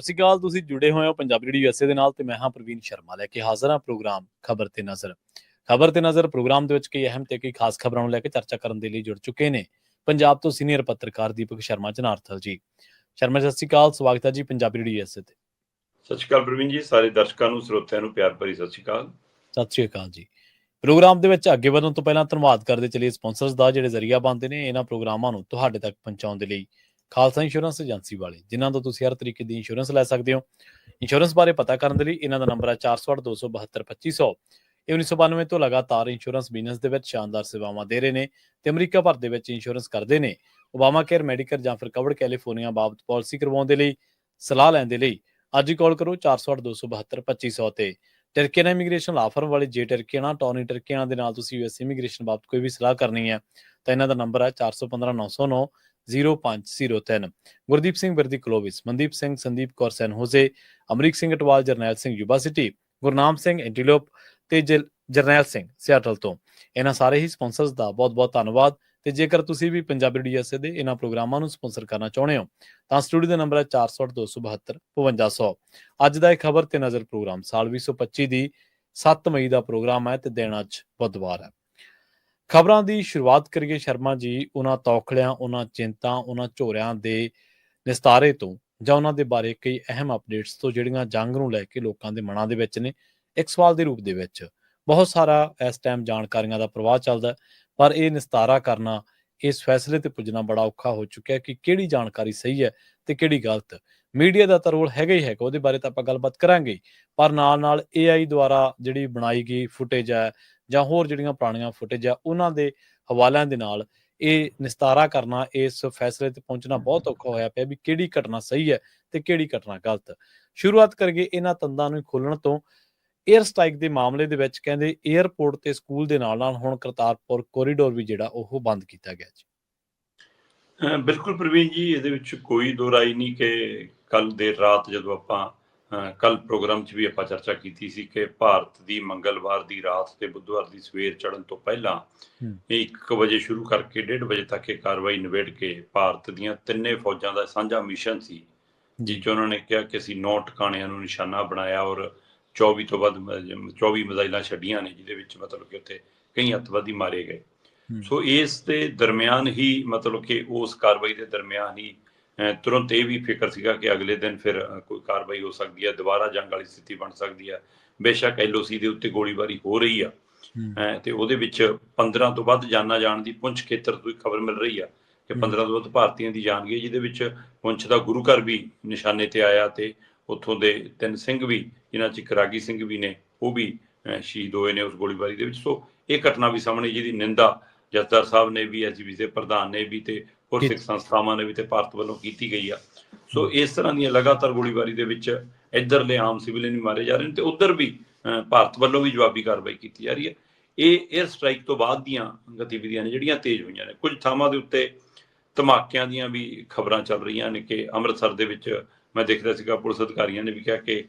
ਸਤਿ ਸ਼੍ਰੀ ਅਕਾਲ ਤੁਸੀਂ ਜੁੜੇ ਹੋਏ ਹੋ ਪੰਜਾਬੀ ਰੇਡੀਓ ਯੂਐਸਏ ਦੇ ਨਾਲ ਤੇ ਮੈਂ ਹਾਂ ਪ੍ਰਵੀਨ ਸ਼ਰਮਾ ਲੈ ਕੇ ਹਾਜ਼ਰ ਹਾਂ ਪ੍ਰੋਗਰਾਮ ਖਬਰ ਤੇ ਨਜ਼ਰ। ਖਬਰ ਤੇ ਨਜ਼ਰ ਪ੍ਰੋਗਰਾਮ ਦੇ ਵਿੱਚ ਕਈ ਅਹਿਮ ਤੇ ਕਈ ਖਾਸ ਖਬਰਾਂ ਨੂੰ ਲੈ ਕੇ ਚਰਚਾ ਕਰਨ ਦੇ ਲਈ ਜੁੜ ਚੁੱਕੇ ਨੇ ਪੰਜਾਬ ਤੋਂ ਸੀਨੀਅਰ ਪੱਤਰਕਾਰ ਦੀਪਕ ਸ਼ਰਮਾ ਜਨਾਰਥਲ ਜੀ। ਸ਼ਰਮਾ ਜੀ, ਸਤਿ ਸ਼੍ਰੀ ਅਕਾਲ ਸਵਾਗਤ ਹੈ ਜੀ ਪੰਜਾਬੀ ਰੇਡੀਓ ਯੂਐਸਏ ਤੇ। ਸਤਿ ਸ਼੍ਰੀ ਅਕਾਲ ਪ੍ਰਵੀਨ ਜੀ ਸਾਰੇ ਦਰਸ਼ਕਾਂ ਨੂੰ ਸਰੋਤਿਆਂ ਨੂੰ ਪਿਆਰ ਭਰੀ ਸਤਿ ਸ਼੍ਰੀ ਅਕਾਲ। ਸਤਿ ਸ਼੍ਰੀ ਅਕਾਲ ਜੀ। ਪ੍ਰੋਗਰਾਮ ਦੇ ਵਿੱਚ ਅੱਗੇ ਵਧਣ ਤੋਂ ਪਹਿਲਾਂ ਧੰਨਵਾਦ ਕਰਦੇ ਚਲੀਏ ਸਪਾਂਸਰਸ ਦਾ ਜਿਹੜੇ ਜ਼ਰੀਆ ਬਣਦੇ ਨੇ ਇਹਨਾਂ ਪ੍ਰੋਗਰਾਮਾਂ ਨੂੰ ਤੁਹਾਡੇ ਤੱਕ ਪਹੁੰਚਾਉਣ ਦੇ ਲਈ। ਖਾਲਸਾ ਇੰਸ਼ੋਰੈਂਸ ਏਜੰਸੀ ਵਾਲੇ, ਜਿਨ੍ਹਾਂ ਤੋਂ ਤੁਸੀਂ ਹਰ ਤਰੀਕੇ ਦੀ ਇੰਸ਼ੋਰੈਂਸ ਲੈ ਸਕਦੇ ਹੋ। ਇੰਸ਼ੋਰੈਂਸ ਬਾਰੇ ਪਤਾ ਕਰਨ ਦੇ ਲਈ ਇਹਨਾਂ ਦਾ ਨੰਬਰ ਹੈ 4827272500 ਇਹ 1992 ਤੋਂ ਲਗਾਤਾਰ ਇੰਸ਼ੋਰੈਂਸ ਬਿਜ਼ਨਸ ਦੇ ਵਿੱਚ ਸ਼ਾਨਦਾਰ ਸੇਵਾਵਾਂ ਦੇ ਰਹੇ ਨੇ ਤੇ ਅਮਰੀਕਾ ਭਰ ਦੇ ਵਿੱਚ ਇੰਸ਼ੋਰੈਂਸ ਕਰਦੇ ਨੇ। ਓਬਾਮਾ ਕੇਅਰ ਮੈਡੀਕਲ ਜਾਂ ਫਿਰ ਕਵਰਡ ਕੈਲੀਫੋਰਨੀਆ ਬਾਬਤ ਪਾਲਿਸੀ ਕਰਵਾਉਣ ਦੇ ਲਈ, ਸਲਾਹ ਲੈਣ ਦੇ ਲਈ ਅੱਜ ਹੀ ਕਾਲ ਕਰੋ 4827272500 ਤੇ। ਟਰਕੀਆਨਾ ਇਮੀਗ੍ਰੇਸ਼ਨ ਲਾ ਵਾਲੇ ਜੇ ਟਰਕੀਆਨਾ ਟੌਨੀ ਟਰਕੀਆਨਾ ਦੇ ਨਾਲ ਤੁਸੀਂ ਯੂਐਸ ਇਮੀਗ੍ਰੇਸ਼ਨ ਬਾਬਤ ਕੋਈ ਵੀ ਸਲਾਹ ਕਰਨੀ ਹੈ ਤਾਂ ਇਹਨਾਂ ਦਾ ਨੰਬਰ ਹੈ 415909 0503 ਗੁਰਦੀਪ ਸਿੰਘ ਵਰਦੀ Clovis, Mandeep Singh, Sandeep Kaur, San Jose Amrik Singh Atwal, Jarnail Singh Yuba City Gurnam Singh Antelope ਤੇ ਜਲ- ਜਰਨੈਲ ਸਿੰਘ ਸਿਆਟਲ ਤੋਂ। ਇਹਨਾਂ ਸਾਰੇ ਹੀ ਸਪਾਂਸਰਸ ਦਾ ਬਹੁਤ-ਬਹੁਤ ਧੰਨਵਾਦ ਤੇ ਜੇਕਰ ਤੁਸੀਂ ਵੀ ਪੰਜਾਬੀ ਡੀਐਸਏ ਦੇ ਇਹਨਾਂ ਪ੍ਰੋਗਰਾਮਾਂ ਨੂੰ ਸਪਾਂਸਰ ਕਰਨਾ ਚਾਹੁੰਦੇ ਹੋ, ਤਾਂ ਸਟੂਡੀਓ ਦਾ ਨੰਬਰ ਹੈ 482725 5500 ਅੱਜ ਦਾ ਇਹ ਖਬਰ ਤੇ ਨਜ਼ਰ ਪ੍ਰੋਗਰਾਮ ਸਾਲ 2025 ਦੀ 7 ਮਈ ਦਾ ਪ੍ਰੋਗਰਾਮ ਹੈ ਤੇ ਦਿਨ ਅੱਜ ਬੁੱਧਵਾਰ ਹੈ। ਖਬਰਾਂ ਦੀ ਸ਼ੁਰੂਆਤ ਕਰੀਏ ਸ਼ਰਮਾ ਜੀ, ਉਹਨਾਂ ਤੌਖਲਿਆਂ, ਉਹਨਾਂ ਚਿੰਤਾ, ਉਹਨਾਂ ਝੋਰਿਆਂ ਦੇ ਨਿਸਤਾਰੇ ਤੋਂ, ਜਾਂ ਉਹਨਾਂ ਦੇ ਬਾਰੇ ਕਈ ਅਹਿਮ ਅਪਡੇਟਸ ਤੋਂ, ਜਿਹੜੀਆਂ ਜੰਗ ਨੂੰ ਲੈ ਕੇ ਲੋਕਾਂ ਦੇ ਮਨਾਂ ਦੇ ਵਿੱਚ ਨੇ, ਇੱਕ ਸਵਾਲ ਦੇ ਰੂਪ ਦੇ ਵਿੱਚ। ਬਹੁਤ ਸਾਰਾ ਇਸ ਟਾਈਮ ਜਾਣਕਾਰੀਆਂ ਦਾ ਪ੍ਰਵਾਹ ਚੱਲਦਾ ਪਰ ਇਹ ਨਿਸਤਾਰਾ ਕਰਨਾ, ਇਸ ਫੈਸਲੇ ਤੇ ਪੁੱਜਣਾ ਬੜਾ ਔਖਾ ਹੋ ਚੁੱਕਿਆ ਕਿ ਕਿਹੜੀ ਜਾਣਕਾਰੀ ਸਹੀ ਹੈ ਤੇ ਕਿਹੜੀ ਗਲਤ। ਮੀਡੀਆ ਦਾ ਤਾਂ ਰੋਲ ਹੈਗਾ ਹੀ ਹੈਗਾ, ਉਹਦੇ ਬਾਰੇ ਤਾਂ ਆਪਾਂ ਗੱਲਬਾਤ ਕਰਾਂਗੇ ਪਰ ਨਾਲ ਨਾਲ AI ਦੁਆਰਾ ਜਿਹੜੀ ਬਣਾਈ ਗਈ ਫੁਟੇਜ ਹੈ ਜਾਂ ਹੋਰ ਜਿਹੜੀਆਂ ਪੁਰਾਣੀਆਂ ਫੁਟੇਜ ਆ ਉਹਨਾਂ ਦੇ ਹਵਾਲਿਆਂ ਦੇ ਨਾਲ ਇਹ ਨਿਸਤਾਰਾ ਕਰਨਾ, ਇਸ ਫੈਸਲੇ ਤੇ ਪਹੁੰਚਣਾ ਬਹੁਤ ਔਖਾ ਹੋਇਆ ਪਿਆ ਵੀ ਕਿਹੜੀ ਘਟਨਾ ਸਹੀ ਹੈ ਤੇ ਕਿਹੜੀ ਘਟਨਾ ਗਲਤ। ਸ਼ੁਰੂਆਤ ਕਰੀਏ ਇਹਨਾਂ ਤੰਦਾਂ ਨੂੰ ਖੋਲਣ ਤੋਂ। 에ਅਰ ਸਟ੍ਰਾਈਕ ਦੇ ਮਾਮਲੇ ਦੇ ਵਿੱਚ ਕਹਿੰਦੇ 에ਅਰਪੋਰਟ ਤੇ ਸਕੂਲ ਦੇ ਨਾਲ ਨਾਲ ਹੁਣ ਕਰਤਾਰਪੁਰ ਕੋਰੀਡੋਰ ਵੀ ਜਿਹੜਾ ਉਹ ਬੰਦ ਕੀਤਾ ਗਿਆ ਜੀ। ਬਿਲਕੁਲ ਪ੍ਰਵੀਨ ਜੀ ਇਹਦੇ ਵਿੱਚ ਕੋਈ ਦੋ ਰਾਈ ਨਹੀਂ ਕਿ ਕੱਲ ਦੇਰ ਰਾਤ ਜਦੋਂ ਆਪਾਂ ਕੱਲ ਪ੍ਰੋਗਰਾਮ 'ਚ ਵੀ ਆਪਾਂ ਚਰਚਾ ਕੀਤੀ ਸੀ ਕਿ ਭਾਰਤ ਦੀ ਮੰਗਲਵਾਰ ਦੀ ਰਾਤ ਤੇ ਬੁੱਧਵਾਰ ਦੀ ਸਵੇਰ ਚੜ੍ਹਨ ਤੋਂ ਪਹਿਲਾਂ ਹੂੰ। ਇਹ 1 ਵਜੇ ਸ਼ੁਰੂ ਕਰਕੇ 1:30 ਵਜੇ ਤੱਕ ਇਹ ਕਾਰਵਾਈ ਨਿਬੇੜ ਕੇ ਭਾਰਤ ਦੀਆਂ ਤਿੰਨੇ ਫੌਜਾਂ ਦਾ ਸਾਂਝਾ ਮਿਸ਼ਨ ਸੀ ਜਿਸ 'ਚ ਉਹਨਾਂ ਨੇ ਕਿਹਾ ਕਿ ਅਸੀਂ ਨੌ ਟਿਕਾਣਿਆਂ ਨੂੰ ਨਿਸ਼ਾਨਾ ਬਣਾਇਆ ਔਰ 24 ਤੋਂ ਵੱਧ ਮ- 24 ਮਿਜ਼ਾਈਲਾਂ ਛੱਡੀਆਂ ਨੇ ਜਿਹਦੇ ਵਿੱਚ ਮਤਲਬ ਕਿ ਉੱਥੇ ਕਈ ਅੱਤਵਾਦੀ ਮਾਰੇ ਗਏ। ਸੋ ਇਸ ਦੇ ਦਰਮਿਆਨ ਹੀ ਮਤਲਬ ਕਿ ਉਸ ਕਾਰਵਾਈ ਦੇ ਦਰਮਿਆਨ ਹੀ ਤੁਰੰਤ ਇਹ ਵੀ ਫਿਕਰ ਸੀਗਾ ਕਿ ਅਗਲੇ ਦਿਨ ਫਿਰ ਕੋਈ ਕਾਰਵਾਈ ਹੋ ਸਕਦੀ ਹੈ ਦੁਬਾਰਾ ਜੰਗ ਵਾਲੀ ਸਥਿਤੀ ਬਣ ਸਕਦੀ ਹੈ। ਬੇਸ਼ੱਕ ਐਲਓਸੀ ਦੇ ਉੱਤੇ ਗੋਲੀਬਾਰੀ ਹੋ ਰਹੀ ਆ। ਤੇ ਉਹਦੇ ਵਿੱਚ 15 ਤੋਂ ਵੱਧ ਜਾਨਾਂ ਜਾਣ ਦੀ ਪੁੰਛ ਖੇਤਰ ਤੋਂ ਖਬਰ ਮਿਲ ਰਹੀ ਆ ਕਿ ਹੂੰ। 15 ਤੋਂ ਵੱਧ ਭਾਰਤੀਆਂ ਦੀ ਜਾਨ ਗਈ ਜਿਹਦੇ ਵਿੱਚ ਪੁੰਛ ਦਾ ਗੁਰੂ ਘਰ ਵੀ ਨਿਸ਼ਾਨੇ ਤੇ ਆਇਆ ਤੇ ਉੱਥੋਂ ਦੇ ਤਿੰਨ ਸਿੰਘ ਵੀ ਜਿਨ੍ਹਾਂ ਚ ਇੱਕ ਰਾਗੀ ਸਿੰਘ ਵੀ ਨੇ ਉਹ ਵੀ ਸ਼ਹੀਦ ਹੋਏ ਨੇ ਉਸ ਗੋਲੀਬਾਰੀ ਦੇ ਵਿੱਚ। ਸੋ ਇਹ ਘਟਨਾ ਵੀ ਸਾਹਮਣੇ ਜਿਹਦੀ ਨਿੰਦਾ ਜਥੇਦਾਰ ਸਾਹਿਬ ਨੇ ਵੀ ਐਸਜੀਬੀ ਦੇ ਪ੍ਰਧਾਨ ਨੇ ਵੀ ਤੇ ਹੋਰ ਸਿੱਖ ਸੰਸਥਾਵਾਂ ਨੇ ਵੀ ਤੇ ਭਾਰਤ ਵੱਲੋਂ ਕੀਤੀ ਗਈ ਆ। ਸੋ ਇਸ ਤਰ੍ਹਾਂ ਦੀਆਂ ਲਗਾਤਾਰ ਗੋਲੀਬਾਰੀ ਦੇ ਵਿੱਚ ਇੱਧਰਲੇ ਆਮ ਸਿਵਲਿਅਨ ਵੀ ਮਾਰੇ ਜਾ ਰਹੇ ਨੇ ਤੇ ਉੱਧਰ ਵੀ ਭਾਰਤ ਵੱਲੋਂ ਵੀ ਜਵਾਬੀ ਕਾਰਵਾਈ ਕੀਤੀ ਜਾ ਰਹੀ ਹੈ। ਇਹ 에ਅਰ ਸਟ੍ਰਾਈਕ ਤੋਂ ਬਾਅਦ ਦੀਆਂ ਗਤੀਵਿਧੀਆਂ ਨੇ ਜਿਹੜੀਆਂ ਤੇਜ਼ ਹੋਈਆਂ ਨੇ। ਕੁਝ ਥਾਵਾਂ ਦੇ ਉੱਤੇ ਧਮਾਕਿਆਂ ਦੀਆਂ ਵੀ ਖਬਰਾਂ ਚੱਲ ਰਹੀਆਂ ਨੇ ਕਿ ਅੰਮ੍ਰਿਤਸਰ ਦੇ ਵਿੱਚ ਮੈਂ ਦੇਖਦਾ ਸੀਗਾ ਪੁਲਿਸ ਅਧਿਕਾਰੀਆਂ ਨੇ ਵੀ ਕਿਹਾ ਕਿ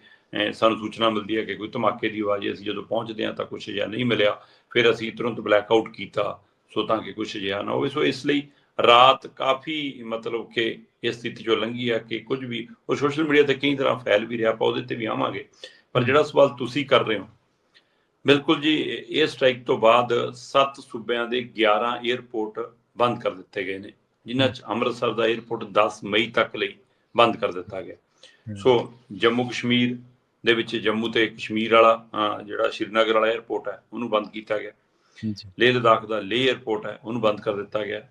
ਸਾਨੂੰ ਸੂਚਨਾ ਮਿਲਦੀ ਹੈ ਕਿ ਕੋਈ ਧਮਾਕੇ ਦੀ ਆਵਾਜ਼। ਅਸੀਂ ਜਦੋਂ ਪਹੁੰਚਦੇ ਹਾਂ ਤਾਂ ਕੁਝ ਅਜਿਹਾ ਨਹੀਂ ਮਿਲਿਆ। ਫਿਰ ਅਸੀਂ ਤੁਰੰਤ ਬਲੈਕ ਆਊਟ ਕੀਤਾ। ਸੋ ਤਾਂ ਕਿ ਕੁਝ ਜਿਹਾ ਨਾ ਹੋਵੇ। ਸੋ ਇਸ ਲਈ ਰਾਤ ਕਾਫੀ ਮਤਲਬ ਕਿ ਇਸ ਸਥਿਤੀ ਚੋਂ ਲੰਘੀ ਆ ਕਿ ਕੁਝ ਵੀ ਉਹ ਸੋਸ਼ਲ ਮੀਡੀਆ ਤੇ ਕਈ ਤਰ੍ਹਾਂ ਫੈਲ ਵੀ ਰਿਹਾ ਆਪਾਂ ਉਹਦੇ ਤੇ ਵੀ ਆਵਾਂਗੇ। ਪਰ ਜਿਹੜਾ ਸਵਾਲ ਤੁਸੀਂ ਕਰ ਰਹੇ ਹੋ ਬਿਲਕੁਲ ਜੀ ਇਹ ਸਟ੍ਰਾਈਕ ਤੋਂ ਬਾਅਦ ਸੱਤ ਸੂਬਿਆਂ ਦੇ 11 ਏਅਰਪੋਰਟ ਬੰਦ ਕਰ ਦਿੱਤੇ ਗਏ ਨੇ ਜਿਨ੍ਹਾਂ 'ਚ ਅੰਮ੍ਰਿਤਸਰ ਦਾ ਏਅਰਪੋਰਟ 10 ਮਈ ਤੱਕ ਲਈ ਬੰਦ ਕਰ ਦਿੱਤਾ ਗਿਆ। ਸੋ ਜੰਮੂ ਕਸ਼ਮੀਰ ਦੇ ਵਿੱਚ ਜੰਮੂ ਤੇ ਕਸ਼ਮੀਰ ਵਾਲਾ ਜਿਹੜਾ ਸ਼੍ਰੀਨਗਰ ਵਾਲਾ ਏਅਰਪੋਰਟ ਹੈ ਉਹਨੂੰ ਬੰਦ ਕੀਤਾ ਗਿਆ। ਲੇਹ ਲਦਾਖ ਦਾ ਲੇਹ 에ਅਰਪੋਰਟ ਹੈ ਉਹਨੂੰ ਬੰਦ ਕਰ ਦਿੱਤਾ ਗਿਆ।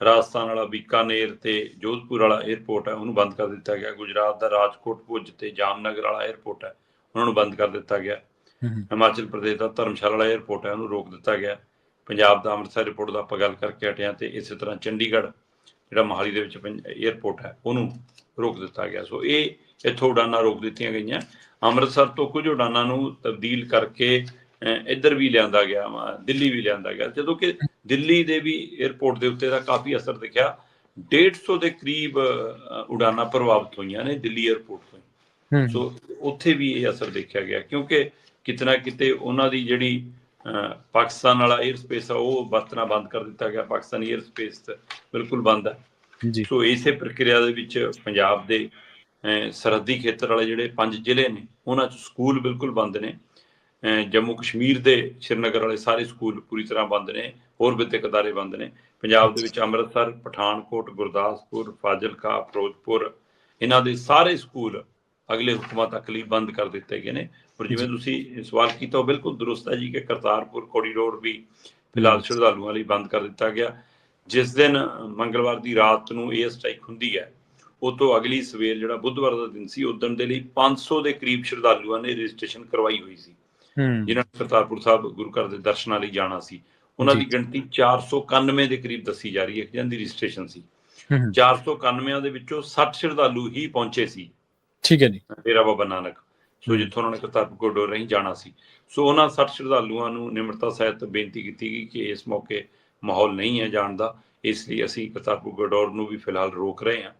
ਰਾਜਸਥਾਨ ਵਾਲਾ ਬੀਕਾਨੇਰ ਤੇ ਜੋਧਪੁਰ ਵਾਲਾ 에ਅਰਪੋਰਟ ਹੈ ਉਹਨੂੰ ਬੰਦ ਕਰ ਦਿੱਤਾ ਗਿਆ। ਗੁਜਰਾਤ ਦਾ ਰਾਜਕੋਟ ਭੁਜ ਤੇ ਜਾਮਨਗਰ ਵਾਲਾ 에ਅਰਪੋਰਟ ਹੈ ਉਹਨਾਂ ਨੂੰ ਬੰਦ ਕਰ ਦਿੱਤਾ ਗਿਆ। ਹਿਮਾਚਲ ਪ੍ਰਦੇਸ਼ ਦਾ ਧਰਮਸ਼ਾਲਾ ਵਾਲਾ 에ਅਰਪੋਰਟ ਹੈ ਉਹਨੂੰ ਰੋਕ ਦਿੱਤਾ ਗਿਆ। ਪੰਜਾਬ ਦਾ ਅੰਮ੍ਰਿਤਸਰ 에ਅਰਪੋਰਟ ਦਾ ਆਪਾਂ ਗੱਲ ਕਰਕੇ ਹਟਿਆ ਤੇ ਇਸੇ ਤਰ੍ਹਾਂ ਚੰਡੀਗੜ੍ਹ ਜਿਹੜਾ ਮਹਾਲੀ ਦੇ ਵਿੱਚ 에ਅਰਪੋਰਟ ਹੈ ਉਹਨੂੰ ਰੋਕ ਦਿੱਤਾ ਗਿਆ। ਸੋ ਇਹ ਇੱਥੋਂ ਉਡਾਨਾਂ ਰੋਕ ਦਿੱਤੀਆਂ ਗਈਆਂ। ਅੰਮ੍ਰਿਤਸਰ ਤੋਂ ਕੁਝ ਉਡਾਨਾਂ ਨੂੰ ਤਬਦੀਲ ਕਰਕੇ ਇੱਧਰ ਵੀ ਲਿਆਂਦਾ ਗਿਆ ਵਾ ਦਿੱਲੀ ਵੀ ਲਿਆਂਦਾ ਗਿਆ। ਜਦੋਂ ਕਿ ਦਿੱਲੀ ਦੇ ਵੀ 에어ਪੋਰਟ ਦੇ ਉੱਤੇ ਦਾ ਕਾਫੀ ਅਸਰ ਦਿਖਿਆ। 150 ਦੇ ਕਰੀਬ ਉਡਾਨਾਂ ਪ੍ਰਭਾਵਿਤ ਹੋਈਆਂ ਨੇ ਦਿੱਲੀ 에어ਪੋਰਟ ਤੋਂ ਸੋ ਉੱਥੇ ਵੀ ਇਹ ਅਸਰ ਦੇਖਿਆ ਗਿਆ ਕਿਉਂਕਿ ਕਿਤਨਾ ਕਿਤੇ ਉਹਨਾਂ ਦੀ ਜਿਹੜੀ ਪਾਕਿਸਤਾਨ ਵਾਲਾ 에ਅਰ ਸਪੇਸ ਆ ਉਹ ਵਰਤਣਾ ਬੰਦ ਕਰ ਦਿੱਤਾ ਗਿਆ। ਪਾਕਿਸਤਾਨੀ 에ਅਰ ਸਪੇਸ ਬਿਲਕੁਲ ਬੰਦ ਹੈ ਜੀ। ਸੋ ਇਸੇ ਪ੍ਰਕਿਰਿਆ ਦੇ ਵਿੱਚ ਪੰਜਾਬ ਦੇ ਸਰਹੱਦੀ ਖੇਤਰ ਵਾਲੇ ਜਿਹੜੇ ਪੰਜ ਜ਼ਿਲ੍ਹੇ ਨੇ ਉਹਨਾਂ 'ਚ ਸਕੂਲ ਬਿਲਕੁਲ ਬੰਦ ਨੇ। ਜੰਮੂ ਕਸ਼ਮੀਰ ਦੇ ਸ਼੍ਰੀਨਗਰ ਵਾਲੇ ਸਾਰੇ ਸਕੂਲ ਪੂਰੀ ਤਰ੍ਹਾਂ ਬੰਦ ਨੇ, ਹੋਰ ਵਿਦਿਅਕ ਅਦਾਰੇ ਬੰਦ ਨੇ। ਪੰਜਾਬ ਦੇ ਵਿੱਚ ਅੰਮ੍ਰਿਤਸਰ, ਪਠਾਨਕੋਟ, ਗੁਰਦਾਸਪੁਰ, ਫਾਜ਼ਿਲਕਾ, ਫਿਰੋਜ਼ਪੁਰ, ਇਹਨਾਂ ਦੇ ਸਾਰੇ ਸਕੂਲ ਅਗਲੇ ਹੁਕਮਾਂ ਤੱਕ ਲਈ ਬੰਦ ਕਰ ਦਿੱਤੇ ਗਏ ਨੇ। ਪਰ ਜਿਵੇਂ ਤੁਸੀਂ ਸਵਾਲ ਕੀਤਾ, ਉਹ ਬਿਲਕੁਲ ਦਰੁਸਤ ਹੈ ਜੀ ਕਿ ਕਰਤਾਰਪੁਰ ਕੋਰੀਡੋਰ ਵੀ ਫਿਲਹਾਲ ਸ਼ਰਧਾਲੂਆਂ ਲਈ ਬੰਦ ਕਰ ਦਿੱਤਾ ਗਿਆ। ਜਿਸ ਦਿਨ ਮੰਗਲਵਾਰ ਦੀ ਰਾਤ ਨੂੰ ਇਹ ਸਟ੍ਰਾਈਕ ਹੁੰਦੀ ਹੈ, ਉਹ ਤੋਂ ਅਗਲੀ ਸਵੇਰ ਜਿਹੜਾ ਬੁੱਧਵਾਰ ਦਾ ਦਿਨ ਸੀ ਉਦੋਂ ਦੇ ਲਈ 500 ਦੇ ਕਰੀਬ ਸ਼ਰਧਾਲੂਆਂ ਨੇ ਰਜਿਸਟ੍ਰੇਸ਼ਨ ਕਰਵਾਈ ਹੋਈ ਸੀ। ਜਿਨ੍ਹਾਂ ਨੇ ਕਰਤਾਰਪੁਰ ਸਾਹਿਬ ਗੁਰੂ ਘਰ ਦੇ ਦਰਸ਼ਨਾਂ ਲਈ ਜਾਣਾ ਸੀ ਉਹਨਾਂ ਦੀ। ਗਿਣਤੀ 491 ਦੇ ਕਰੀਬ ਦੱਸੀ ਜਾ ਰਹੀ ਹੈ ਜਿਹਨਾਂ ਦੀ ਰਜਿਸਟ੍ਰੇਸ਼ਨ ਸੀ। ਹੂੰ 491 ਦੇ ਵਿੱਚੋਂ 60 ਸ਼ਰਧਾਲੂ ਹੀ ਪਹੁੰਚੇ ਸੀ। ਠੀਕ ਹੈ ਜੀ। ਡੇਰਾ ਬਾਬਾ ਨਾਨਕ। ਸੋ। ਜਿੱਥੋਂ ਉਹਨਾਂ ਨੇ ਕਰਤਾਰਪੁਰ ਕੋਰੀਡੋਰ ਰਾਹੀਂ ਜਾਣਾ ਸੀ। ਸੋ ਉਹਨਾਂ 60 ਸ਼ਰਧਾਲੂਆਂ ਨੂੰ ਨਿਮਰਤਾ ਸਹਿਤ ਬੇਨਤੀ ਕੀਤੀ ਗਈ ਕਿ ਇਸ ਮੌਕੇ ਮਾਹੌਲ ਨਹੀਂ ਹੈ ਜਾਣ ਦਾ। ਇਸ ਲਈ ਅਸੀਂ ਕਰਤਾਰਪੁਰ ਕੋਰੀਡੋਰ ਨੂੰ ਵੀ ਫਿਲਹਾਲ ਰੋਕ ਰਹੇ ਹਾਂ।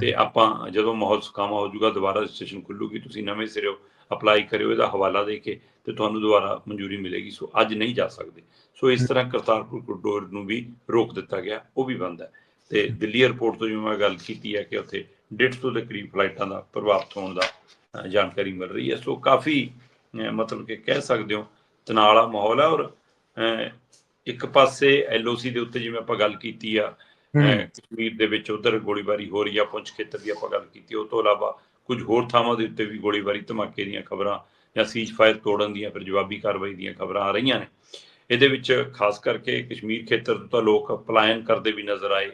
ਤੇ ਆਪਾਂ ਜਦੋਂ ਮਾਹੌਲ ਸੁਖਾਵਾਂ ਹੋ ਜਾਊਗਾ ਦੁਬਾਰਾ ਰਜਿਸਟ੍ਰੇਸ਼ਨ ਖੁੱਲੂਗੀ ਤੁਸੀਂ ਨਵੇਂ ਸਿਰੋਂ ਅਪਲਾਈ ਕਰਿਓ ਇਹਦਾ ਹਵਾਲਾ ਦੇ ਕੇ ਤੇ ਤੁਹਾਨੂੰ ਦੁਬਾਰਾ ਮਨਜ਼ੂਰੀ ਮਿਲੇਗੀ। ਸੋ ਅੱਜ ਨਹੀਂ ਜਾ ਸਕਦੇ। ਸੋ ਇਸ ਤਰ੍ਹਾਂ ਕਰਤਾਰਪੁਰ ਕੋਰੀਡੋਰ ਨੂੰ ਵੀ ਰੋਕ ਦਿੱਤਾ ਗਿਆ ਉਹ ਵੀ ਬੰਦ ਹੈ। ਤੇ ਦਿੱਲੀ 에ਅਰਪੋਰਟ ਤੋਂ ਜਿਵੇਂ ਮੈਂ ਗੱਲ ਕੀਤੀ ਹੈ ਕਿ ਉੱਥੇ 150 ਦੇ ਕਰੀਬ ਫਲਾਈਟਾਂ ਦਾ ਪ੍ਰਭਾਵਿਤ ਹੋਣ ਦਾ ਜਾਣਕਾਰੀ ਮਿਲ ਰਹੀ ਹੈ। ਸੋ ਕਾਫੀ ਮਤਲਬ ਕਿ ਕਹਿ ਸਕਦੇ ਹੋ ਤਣਾਅ ਵਾਲਾ ਮਾਹੌਲ ਹੈ ਔਰ ਇੱਕ ਪਾਸੇ ਐਲਓਸੀ ਦੇ ਉੱਤੇ ਜਿਵੇਂ ਆਪਾਂ ਗੱਲ ਕੀਤੀ ਆ ਕਸ਼ਮੀਰ ਦੇ ਵਿੱਚ ਉਧਰ ਗੋਲੀਬਾਰੀ ਹੋ ਰਹੀ ਆ ਪੁੰਛ ਖੇਤਰ ਦੀ ਆਪਾਂ ਗੱਲ ਕੀਤੀ ਉਹ ਤੋਂ ਇਲਾਵਾ ਕੁਝ ਹੋਰ ਥਾਵਾਂ ਦੇ ਉੱਤੇ ਵੀ ਗੋਲੀਬਾਰੀ ਧਮਾਕੇ ਦੀਆਂ ਖਬਰਾਂ ਜਾਂ ਸੀਜ਼ ਫਾਇਰ ਤੋੜਨ ਦੀਆਂ ਫਿਰ ਜਵਾਬੀ ਕਾਰਵਾਈ ਦੀਆਂ ਖਬਰਾਂ ਆ ਰਹੀਆਂ ਨੇ ਇਹਦੇ ਵਿੱਚ ਖਾਸ ਕਰਕੇ ਕਸ਼ਮੀਰ ਖੇਤਰ ਤੋਂ ਤਾਂ ਲੋਕ ਪਲਾਇਨ ਕਰਦੇ ਵੀ ਨਜ਼ਰ ਆਏ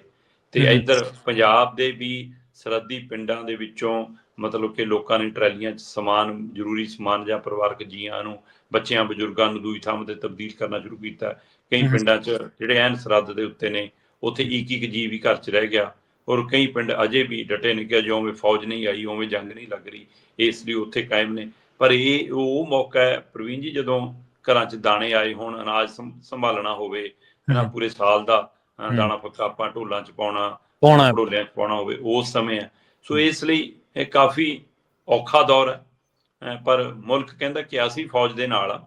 ਤੇ। ਇੱਧਰ ਪੰਜਾਬ ਦੇ ਵੀ ਸਰਹੱਦੀ ਪਿੰਡਾਂ ਦੇ ਵਿੱਚੋਂ ਮਤਲਬ ਕਿ ਲੋਕਾਂ ਨੇ ਟਰੈਲੀਆਂ 'ਚ ਸਮਾਨ ਜ਼ਰੂਰੀ ਸਮਾਨ ਜਾਂ ਪਰਿਵਾਰਕ ਜੀਆਂ ਨੂੰ ਬੱਚਿਆਂ ਬਜ਼ੁਰਗਾਂ ਨੂੰ ਦੂਜੀ ਥਾਂ ਤੇ ਤਬਦੀਲ ਕਰਨਾ ਸ਼ੁਰੂ ਕੀਤਾ ਕਈ। ਪਿੰਡਾਂ 'ਚ ਜਿਹੜੇ ਐਨ ਸਰਹੱਦ ਦੇ ਉੱਤੇ ਨੇ ਉੱਥੇ ਇੱਕ ਇੱਕ ਜੀਵ ਵੀ ਘਰ 'ਚ ਰਹਿ ਗਿਆ ਔਰ ਕਈ ਪਿੰਡ ਅਜੇ ਵੀ ਡਟੇ ਨੇ ਕਿ ਜਿਉਂ ਵੀ ਫੌਜ ਨਹੀਂ ਆਈ ਉਵੇਂ ਜੰਗ ਨਹੀਂ ਲੱਗ ਰਹੀ ਇਸ ਲਈ ਉੱਥੇ ਕਾਇਮ ਨੇ। ਪਰ ਇਹ ਉਹ ਮੌਕਾ ਹੈ ਪ੍ਰਵੀਨ ਜੀ ਜਦੋਂ ਘਰਾਂ 'ਚ ਦਾਣੇ ਆਏ ਹੋਣ ਅਨਾਜ ਸੰਭ- ਸੰਭਾਲਣਾ ਹੋਵੇ ਨਾ ਪੂਰੇ ਸਾਲ ਦਾ। ਦਾਣਾ ਫੱਕਾ ਆਪਾਂ ਢੋਲਾਂ 'ਚ ਪਾਉਣਾ ਪਾਉਣਾ। ਢੋਲਿਆਂ 'ਚ ਪਾਉਣਾ ਹੋਵੇ ਉਸ ਸਮੇਂ ਸੋ ਇਸ ਲਈ ਇਹ ਕਾਫੀ ਔਖਾ ਦੌਰ ਹੈ। ਪਰ ਮੁਲਕ ਕਹਿੰਦਾ ਕਿ ਅਸੀਂ ਫੌਜ ਦੇ ਨਾਲ ਆ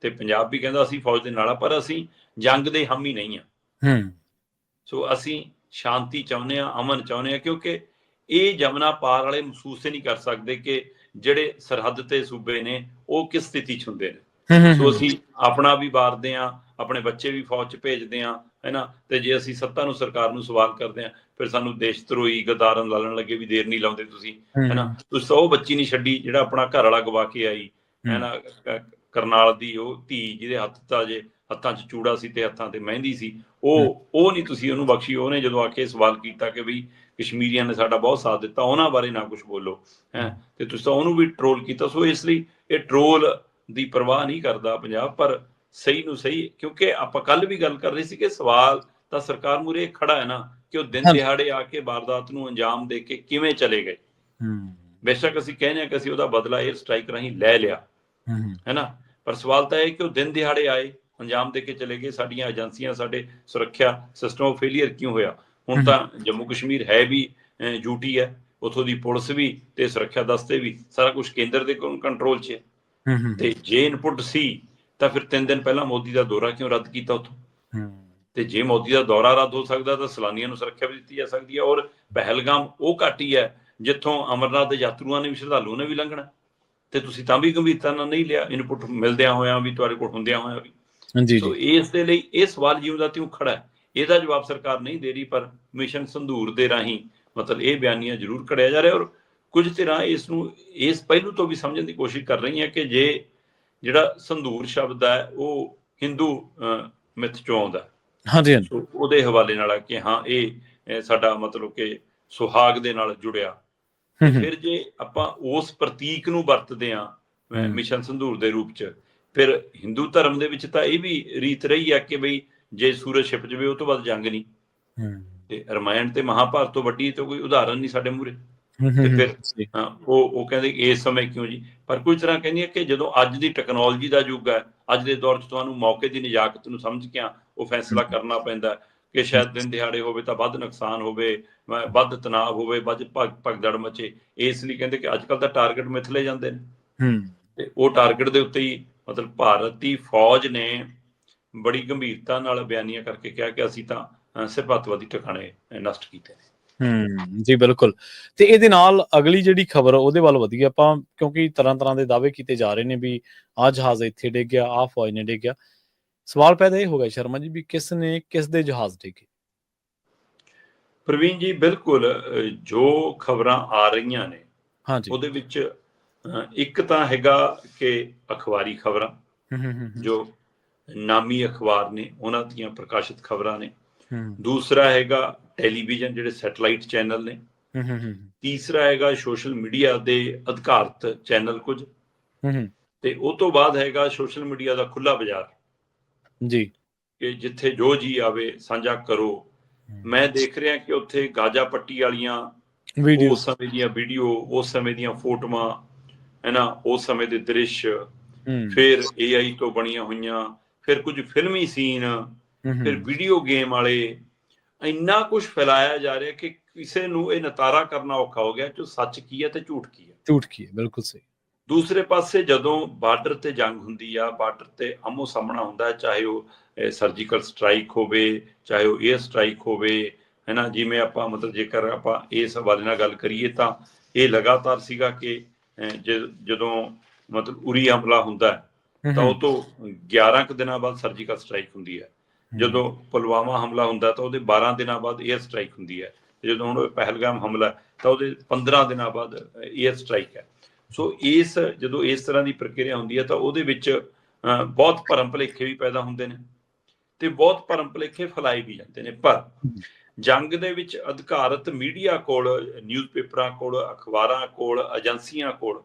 ਤੇ ਪੰਜਾਬ ਵੀ ਕਹਿੰਦਾ ਅਸੀਂ ਫੌਜ ਦੇ ਨਾਲ ਆ ਪਰ ਅਸੀਂ ਜੰਗ ਦੇ ਹਾਮੀ ਨਹੀਂ ਆ। ਹੂੰ। ਸੋ ਅਸੀਂ ਸ਼ਾਂਤੀ ਚਾਹੁੰਦੇ ਆ ਅਮਨ ਚਾਹੁੰਦੇ ਆ ਕਿਉਂਕਿ ਇਹ ਜਮਨਾ ਪਾਰ ਵਾਲੇ ਮਹਿਸੂਸ ਹੀ ਨਹੀਂ ਕਰ ਸਕਦੇ ਕਿ ਜਿਹੜੇ ਸਰਹੱਦ ਤੇ ਸੂਬੇ ਨੇ ਉਹ ਕਿਸ ਸਥਿਤੀ 'ਚ ਹੁੰਦੇ ਨੇ। ਸੋ ਅਸੀਂ ਆਪਣਾ ਵੀ ਵਾਰਦੇ ਆ ਆਪਣੇ ਬੱਚੇ ਵੀ ਫੌਜ 'ਚ ਭੇਜਦੇ ਆ ਹੈਨਾ? ਤੇ ਜੇ ਅਸੀਂ ਸੱਤਾ ਨੂੰ ਸਰਕਾਰ ਨੂੰ ਸਵਾਲ ਕਰਦੇ ਆ ਫਿਰ ਸਾਨੂੰ ਦੇਸ਼ ਧਰੋਹੀ ਗਦਾਰਨ ਲਾਲਣ ਲੱਗੇ ਵੀ ਦੇਰ ਨਹੀਂ ਲਾਉਂਦੇ ਤੁਸੀਂ ਹੈਨਾ? ਤੁਸੀਂ ਉਹ ਬੱਚੀ ਨਹੀਂ ਛੱਡੀ ਜਿਹੜਾ ਆਪਣਾ ਘਰ ਵਾਲਾ ਗਵਾ ਕੇ ਆਈ ਹੈਨਾ? ਕਰਨਾਲ ਦੀ ਉਹ ਧੀ ਜਿਹਦੇ ਹੱਥ ਤਾਂ ਜੇ ਹੱਥਾਂ 'ਚ ਚੂੜਾ ਸੀ ਤੇ ਹੱਥਾਂ ਤੇ ਮਹਿੰਦੀ ਸੀ। ਉਹ ਉਹ ਨਹੀਂ ਤੁਸੀਂ ਉਹਨੂੰ ਬਖਸ਼ੀ ਉਹਨੇ ਜਦੋਂ ਆ ਕੇ ਸਵਾਲ ਕੀਤਾ ਕਿ ਵੀ ਕਸ਼ਮੀਰੀਆਂ ਨੇ ਸਾਡਾ ਬਹੁਤ ਸਾਥ ਦਿੱਤਾ ਉਹਨਾਂ ਬਾਰੇ ਨਾ ਕੁਝ ਬੋਲੋ ਹੈ। ਤੇ ਤੁਸੀਂ ਤਾਂ ਉਹਨੂੰ ਵੀ ਟਰੋਲ ਕੀਤਾ। ਸੋ ਇਸ ਲਈ ਇਹ ਟਰੋਲ ਦੀ ਪਰਵਾਹ ਨਹੀਂ ਕਰਦਾ ਪੰਜਾਬ ਪਰ ਸਹੀ ਨੂੰ ਸਹੀ ਕਿਉਂਕਿ ਆਪਾਂ ਕੱਲ ਵੀ ਗੱਲ ਕਰ ਰਹੇ ਸੀ ਕਿ ਸਵਾਲ ਤਾਂ ਸਰਕਾਰ ਮੂਰੇ ਖੜਾ ਹੈ ਨਾ ਕਿ ਉਹ ਦਿਨ। ਦਿਹਾੜੇ ਆ ਕੇ ਵਾਰਦਾਤ ਨੂੰ ਅੰਜਾਮ ਦੇ ਕੇ ਕਿਵੇਂ ਚਲੇ ਗਏ। ਹੂੰ। ਬੇਸ਼ੱਕ ਅਸੀਂ ਕਹਿੰਦੇ ਹਾਂ ਕਿ ਅਸੀਂ ਉਹਦਾ ਬਦਲਾ 에ਅਰ ਸਟ੍ਰਾਈਕ ਰਾਹੀਂ ਲੈ ਲਿਆ। ਹੂੰ। ਹੈ ਨਾ? ਪਰ ਸਵਾਲ ਤਾਂ ਇਹ ਕਿ ਉਹ ਦਿਨ ਦਿਹਾੜੇ ਆਏ ਅੰਜਾਮ ਦੇ ਕੇ ਚਲੇ ਗਏ। ਸਾਡੀਆਂ ਏਜੰਸੀਆਂ ਸਾਡੇ ਸੁਰੱਖਿਆ ਸਿਸਟਮ ਫੇਲਿਅਰ ਕਿਉਂ ਹੋਇਆ? ਹੁਣ ਤਾਂ ਜੰਮੂ ਕਸ਼ਮੀਰ ਹੈ ਵੀ ਯੂਟੀ ਹੈ। ਉਥੋਂ ਦੀ ਪੁਲਿਸ ਵੀ ਤੇ ਸੁਰੱਖਿਆ ਦਸਤੇ ਵੀ ਸਾਰਾ ਕੁਝ ਕੇਂਦਰ ਦੇ ਕੰਟਰੋਲ 'ਚ ਹੈ। ਤੇ ਜੇ ਇਨਪੁਟ ਸੀ ਤਾਂ ਫਿਰ 3 ਦਿਨ ਪਹਿਲਾਂ ਮੋਦੀ ਦਾ ਦੌਰਾ ਕਿਉਂ ਰੱਦ ਕੀਤਾ ਉਥੋਂ? ਤੇ ਜੇ ਮੋਦੀ ਦਾ ਦੌਰਾ ਰੱਦ ਹੋ ਸਕਦਾ ਤਾਂ ਸੈਲਾਨੀਆਂ ਨੂੰ ਸੁਰੱਖਿਆ ਵੀ ਦਿੱਤੀ ਜਾ ਸਕਦੀ ਹੈ। ਔਰ ਪਹਿਲਗਾਮ ਉਹ ਘਾਟੀ ਹੈ ਜਿੱਥੋਂ ਅਮਰਨਾਥ ਦੇ ਯਾਤਰੂਆਂ ਨੇ ਵੀ ਸ਼ਰਧਾਲੂਆਂ ਨੇ ਵੀ ਲੰਘਣਾ। ਤੇ ਤੁਸੀਂ ਤਾਂ ਵੀ ਗੰਭੀਰਤਾ ਨਾਲ ਨਹੀਂ ਲਿਆ ਇਨਪੁਟ ਮਿਲਦਿਆਂ ਹੋਇਆਂ ਵੀ ਤੁਹਾਡੇ ਕੋਲ ਹੁੰਦਿਆਂ ਹੋਇਆਂ ਵੀ। ਜੀ ਸੋ ਇਸ ਦੇ ਲਈ ਇਹ ਸਵਾਲ ਜਿਉਂ ਦਾ ਤਿਉਂ ਖੜਾ ਹੈ। ਇਹਦਾ ਜਵਾਬ ਸਰਕਾਰ ਨਹੀਂ ਦੇ ਰਹੀ ਪਰ ਮਿਸ਼ਨ ਸੰਧੂਰ ਦੇ ਰਾਹੀਂ ਮਤਲਬ ਇਹ ਬਿਆਨੀਆਂ ਜ਼ਰੂਰ ਕੜਿਆ ਜਾ ਰਿਹਾ ਔਰ ਕੁਝ ਧਿਰਾਂ ਇਸ ਨੂੰ ਇਸ ਪਹਿਲੂ ਤੋਂ ਵੀ ਸਮਝਣ ਦੀ ਕੋਸ਼ਿਸ਼ ਕਰ ਰਹੀਆਂ ਕਿ ਜੇ ਜਿਹੜਾ ਸੰਧੂਰ ਸ਼ਬਦ ਹੈ ਉਹ ਹਿੰਦੂ ਮਿਥ ਚੋਂ ਆਉਂਦਾ ਹੈ। ਹਾਂਜੀ ਹਾਂਜੀ। ਉਹਦੇ ਹਵਾਲੇ ਨਾਲ ਆ ਕਿ ਹਾਂ ਇਹ ਸਾਡਾ ਮਤਲਬ ਕਿ ਸੁਹਾਗ ਦੇ ਨਾਲ ਜੁੜਿਆ। ਹੂੰ, ਹੂੰ, ਫਿਰ ਜੇ ਆਪਾਂ ਉਸ ਪ੍ਰਤੀਕ ਨੂੰ ਵਰਤਦੇ ਆ। ਮਿਸ਼ਨ ਸੰਧੂਰ ਦੇ ਰੂਪ ਚ ਫਿਰ ਹਿੰਦੂ ਧਰਮ ਦੇ ਵਿੱਚ ਤਾਂ ਇਹ ਵੀ ਰੀਤ ਰਹੀ ਆ ਕਿ ਬਈ ਜੇ ਸੂਰਜ ਛਿਪ ਜਵੇ ਉਹ ਤੋਂ ਬਾਅਦ ਜੰਗ ਨਹੀਂ। ਹੂੰ, ਤੇ ਰਮਾਇਣ ਤੇ ਮਹਾਭਾਰਤ ਤੋਂ ਵੱਡੀ ਤਾਂ ਕੋਈ ਉਦਾਹਰਨ ਨਹੀਂ ਸਾਡੇ ਮੂਰੇ ਹੂੰ, ਤੇ ਹੂੰ, ਫਿਰ ਹਾਂ, ਉਹ ਉਹ ਕਹਿੰਦੇ ਇਸ ਸਮੇਂ ਕਿਉਂ ਜੀ? ਪਰ ਕੁਝ ਤਰ੍ਹਾਂ ਕਹਿੰਦੀਆਂ ਕਿ ਜਦੋਂ ਅੱਜ ਦੀ ਟੈਕਨੋਲੋਜੀ ਦਾ ਯੁੱਗ ਹੈ ਅੱਜ ਦੇ ਦੌਰ 'ਚ ਤੁਹਾਨੂੰ ਮੌਕੇ ਦੀ ਨਜਾਕਤ ਨੂੰ ਸਮਝ ਕੇ ਆ ਉਹ ਫੈਸਲਾ। ਕਰਨਾ ਪੈਂਦਾ ਹੈ ਕਿ ਸ਼ਾਇਦ ਦਿਨ ਦਿਹਾੜੇ ਹੋਵੇ ਤਾਂ ਵੱਧ ਨੁਕਸਾਨ ਹੋਵੇ ਵੱਧ ਤਣਾਅ ਹੋਵੇ ਵੱਧ ਭਗ ਭਗਦੜ ਮਚੇ। ਇਸ ਲਈ ਕਹਿੰਦੇ ਕਿ ਅੱਜ ਕੱਲ ਤਾਂ ਟਾਰਗੇਟ ਮਿਥਲੇ ਜਾਂਦੇ ਨੇ। ਹੂੰ। ਤੇ ਉਹ ਟਾਰਗੇਟ ਦੇ ਉੱਤੇ ਹੀ ਮਤਲਬ ਭਾਰਤ ਫੌਜ ਨੇ ਬੜੀ ਗੰਭੀਰਤਾ ਨਾਲ ਬਿਆਨੀਆਂ ਕਰਕੇ ਕਿਹਾ ਕਿ ਅਸੀਂ ਤਾਂ ਸਿਰਫ ਅੱਤਵਾਦੀ ਟਿਕਾਣੇ ਨਸ਼ਟ ਕੀਤੇ ਨੇ। ਹੂੰ ਜੀ ਬਿਲਕੁਲ। ਤੇ ਇਹਦੇ ਨਾਲ ਅਗਲੀ ਜਿਹੜੀ ਖਬਰ ਉਹਦੇ ਵੱਲ ਵਧੀਏ ਆਪਾਂ ਕਿਉਂਕਿ ਤਰ੍ਹਾਂ ਤਰ੍ਹਾਂ ਦੇ ਦਾਅਵੇ ਕੀਤੇ ਜਾ ਰਹੇ ਨੇ ਵੀ ਆਹ ਜਹਾਜ਼ ਇੱਥੇ ਡਿੱਗ ਗਿਆ ਆਹ ਫੌਜ ਨੇ ਡਿੱਗ ਗਿਆ। ਸਵਾਲ ਪੈਦਾ ਇਹ ਹੋ ਗਿਆ ਸ਼ਰਮਾ ਜੀ ਵੀ ਕਿਸ ਨੇ ਕਿਸ ਦੇ ਜਹਾਜ਼ ਡਿੱਗੇ? ਪ੍ਰਵੀਨ ਜੀ ਬਿਲਕੁਲ ਜੋ ਖਬਰਾਂ ਆ ਰਹੀਆਂ ਨੇ ਹਾਂਜੀ ਉਹਦੇ ਵਿੱਚ ਇੱਕ ਤਾਂ ਹੈਗਾ ਕਿ ਅਖਬਾਰੀ ਖਬਰਾਂ ਜੋ ਨਾਮੀ ਅਖਬਾਰ ਨੇ ਉਹਨਾਂ ਦੀਆਂ ਪ੍ਰਕਾਸ਼ਿਤ ਖਬਰਾਂ ਨੇ। ਦੂਸਰਾ ਹੈਗਾ ਟੈਲੀਵਿਜ਼ਨ ਜਿਹੜੇ ਸੈਟਲਾਈਟ ਚੈਨਲ ਨੇ। ਤੀਸਰਾ ਹੈਗਾ ਸੋਸ਼ਲ ਮੀਡੀਆ ਦੇ ਅਧਿਕਾਰਤ ਚੈਨਲ ਕੁਝ। ਤੇ ਉਹ ਤੋਂ ਬਾਅਦ ਹੈਗਾ ਸੋਸ਼ਲ ਮੀਡੀਆ ਦਾ ਖੁੱਲਾ ਬਾਜ਼ਾਰ। ਜੀ। ਕਿ ਜਿੱਥੇ ਜੋ ਜੀ ਆਵੇ ਸਾਂਝਾ ਕਰੋ। ਮੈਂ ਦੇਖ ਰਿਹਾ ਕਿ ਉੱਥੇ ਗਾਜਾ ਪੱਟੀ ਵਾਲੀਆਂ ਵੀਡੀਓ ਉਸ ਸਮੇਂ ਦੀਆਂ ਵੀਡੀਓ ਉਸ ਸਮੇਂ ਦੀਆਂ ਫੋਟੋਆਂ ਹੈ ਨਾ ਉਸ ਸਮੇਂ ਦੇ ਦ੍ਰਿਸ਼। ਫਿਰ AI ਤੋਂ ਬਣੀਆਂ ਹੋਈਆਂ ਫਿਰ ਕੁਝ ਫਿਲਮੀ ਸੀਨ ਫਿਰ ਵੀਡੀਓ ਗੇਮ ਵਾਲੇ। ਇੰਨਾ ਕੁਝ ਫੈਲਾਇਆ ਜਾ ਰਿਹਾ ਕਿ ਕਿਸੇ ਨੂੰ ਇਹ ਨਤਾਰਾ ਕਰਨਾ ਔਖਾ ਹੋ ਗਿਆ ਕਿ ਸੱਚ ਕੀ ਹੈ ਤੇ ਝੂਠ ਕੀ ਹੈ। ਝੂਠ ਕੀ ਹੈ ਬਿਲਕੁਲ ਸਹੀ। ਦੂਸਰੇ ਪਾਸੇ ਜਦੋਂ ਬਾਰਡਰ ਤੇ ਜੰਗ ਹੁੰਦੀ ਆ ਬਾਰਡਰ ਤੇ ਆਮੋ ਸਾਹਮਣਾ ਹੁੰਦਾ ਚਾਹੇ ਉਹ ਸਰਜੀਕਲ ਸਟ੍ਰਾਈਕ ਹੋਵੇ ਚਾਹੇ ਉਹ 에ਅਰ ਸਟ੍ਰਾਈਕ ਹੋਵੇ ਹੈ ਨਾ ਜਿਵੇਂ ਆਪਾਂ ਮਤਲਬ ਜੇਕਰ ਆਪਾਂ ਇਸ ਹਵਾਲੇ ਨਾਲ ਗੱਲ ਕਰੀਏ ਤਾਂ ਇਹ ਲਗਾਤਾਰ ਸੀਗਾ ਕਿ ਜਦੋਂ ਮਤਲਬ ਉਰੀ ਹਮਲਾ ਹੁੰਦਾ ਤਾਂ ਉਹ ਤੋਂ 11 ਕੁ ਦਿਨਾਂ ਬਾਅਦ ਸਰਜੀਕਲ ਸਟ੍ਰਾਈਕ ਹੁੰਦੀ ਹੈ। ਜਦੋਂ ਪੁਲਵਾਮਾ ਹਮਲਾ ਹੁੰਦਾ ਤਾਂ ਉਹਦੇ 12 ਦਿਨਾਂ ਬਾਅਦ 에ਅਰ ਸਟ੍ਰਾਈਕ ਹੁੰਦੀ ਹੈ। ਜਦੋਂ ਹੁਣ ਪਹਿਲਗਾਮ ਹਮਲਾ ਤਾਂ ਉਹਦੇ 15 ਦਿਨਾਂ ਬਾਅਦ 에ਅਰ ਸਟ੍ਰਾਈਕ ਹੈ। ਸੋ ਇਸ ਜਦੋਂ ਇਸ ਤਰ੍ਹਾਂ ਦੀ ਪ੍ਰਕਿਰਿਆ ਹੁੰਦੀ ਹੈ ਤਾਂ ਉਹਦੇ ਵਿੱਚ ਬਹੁਤ ਭਰਮ ਭੁਲੇਖੇ ਵੀ ਪੈਦਾ ਹੁੰਦੇ ਨੇ ਤੇ ਬਹੁਤ ਭਰਮ ਭੁਲੇਖੇ ਫੈਲਾਏ ਵੀ ਜਾਂਦੇ ਨੇ। ਪਰ ਜੰਗ ਦੇ ਵਿੱਚ ਅਧਿਕਾਰਤ ਮੀਡੀਆ ਕੋਲ ਨਿਊਜ਼ਪੇਪਰਾਂ ਕੋਲ ਅਖਬਾਰਾਂ ਕੋਲ ਏਜੰਸੀਆਂ ਕੋਲ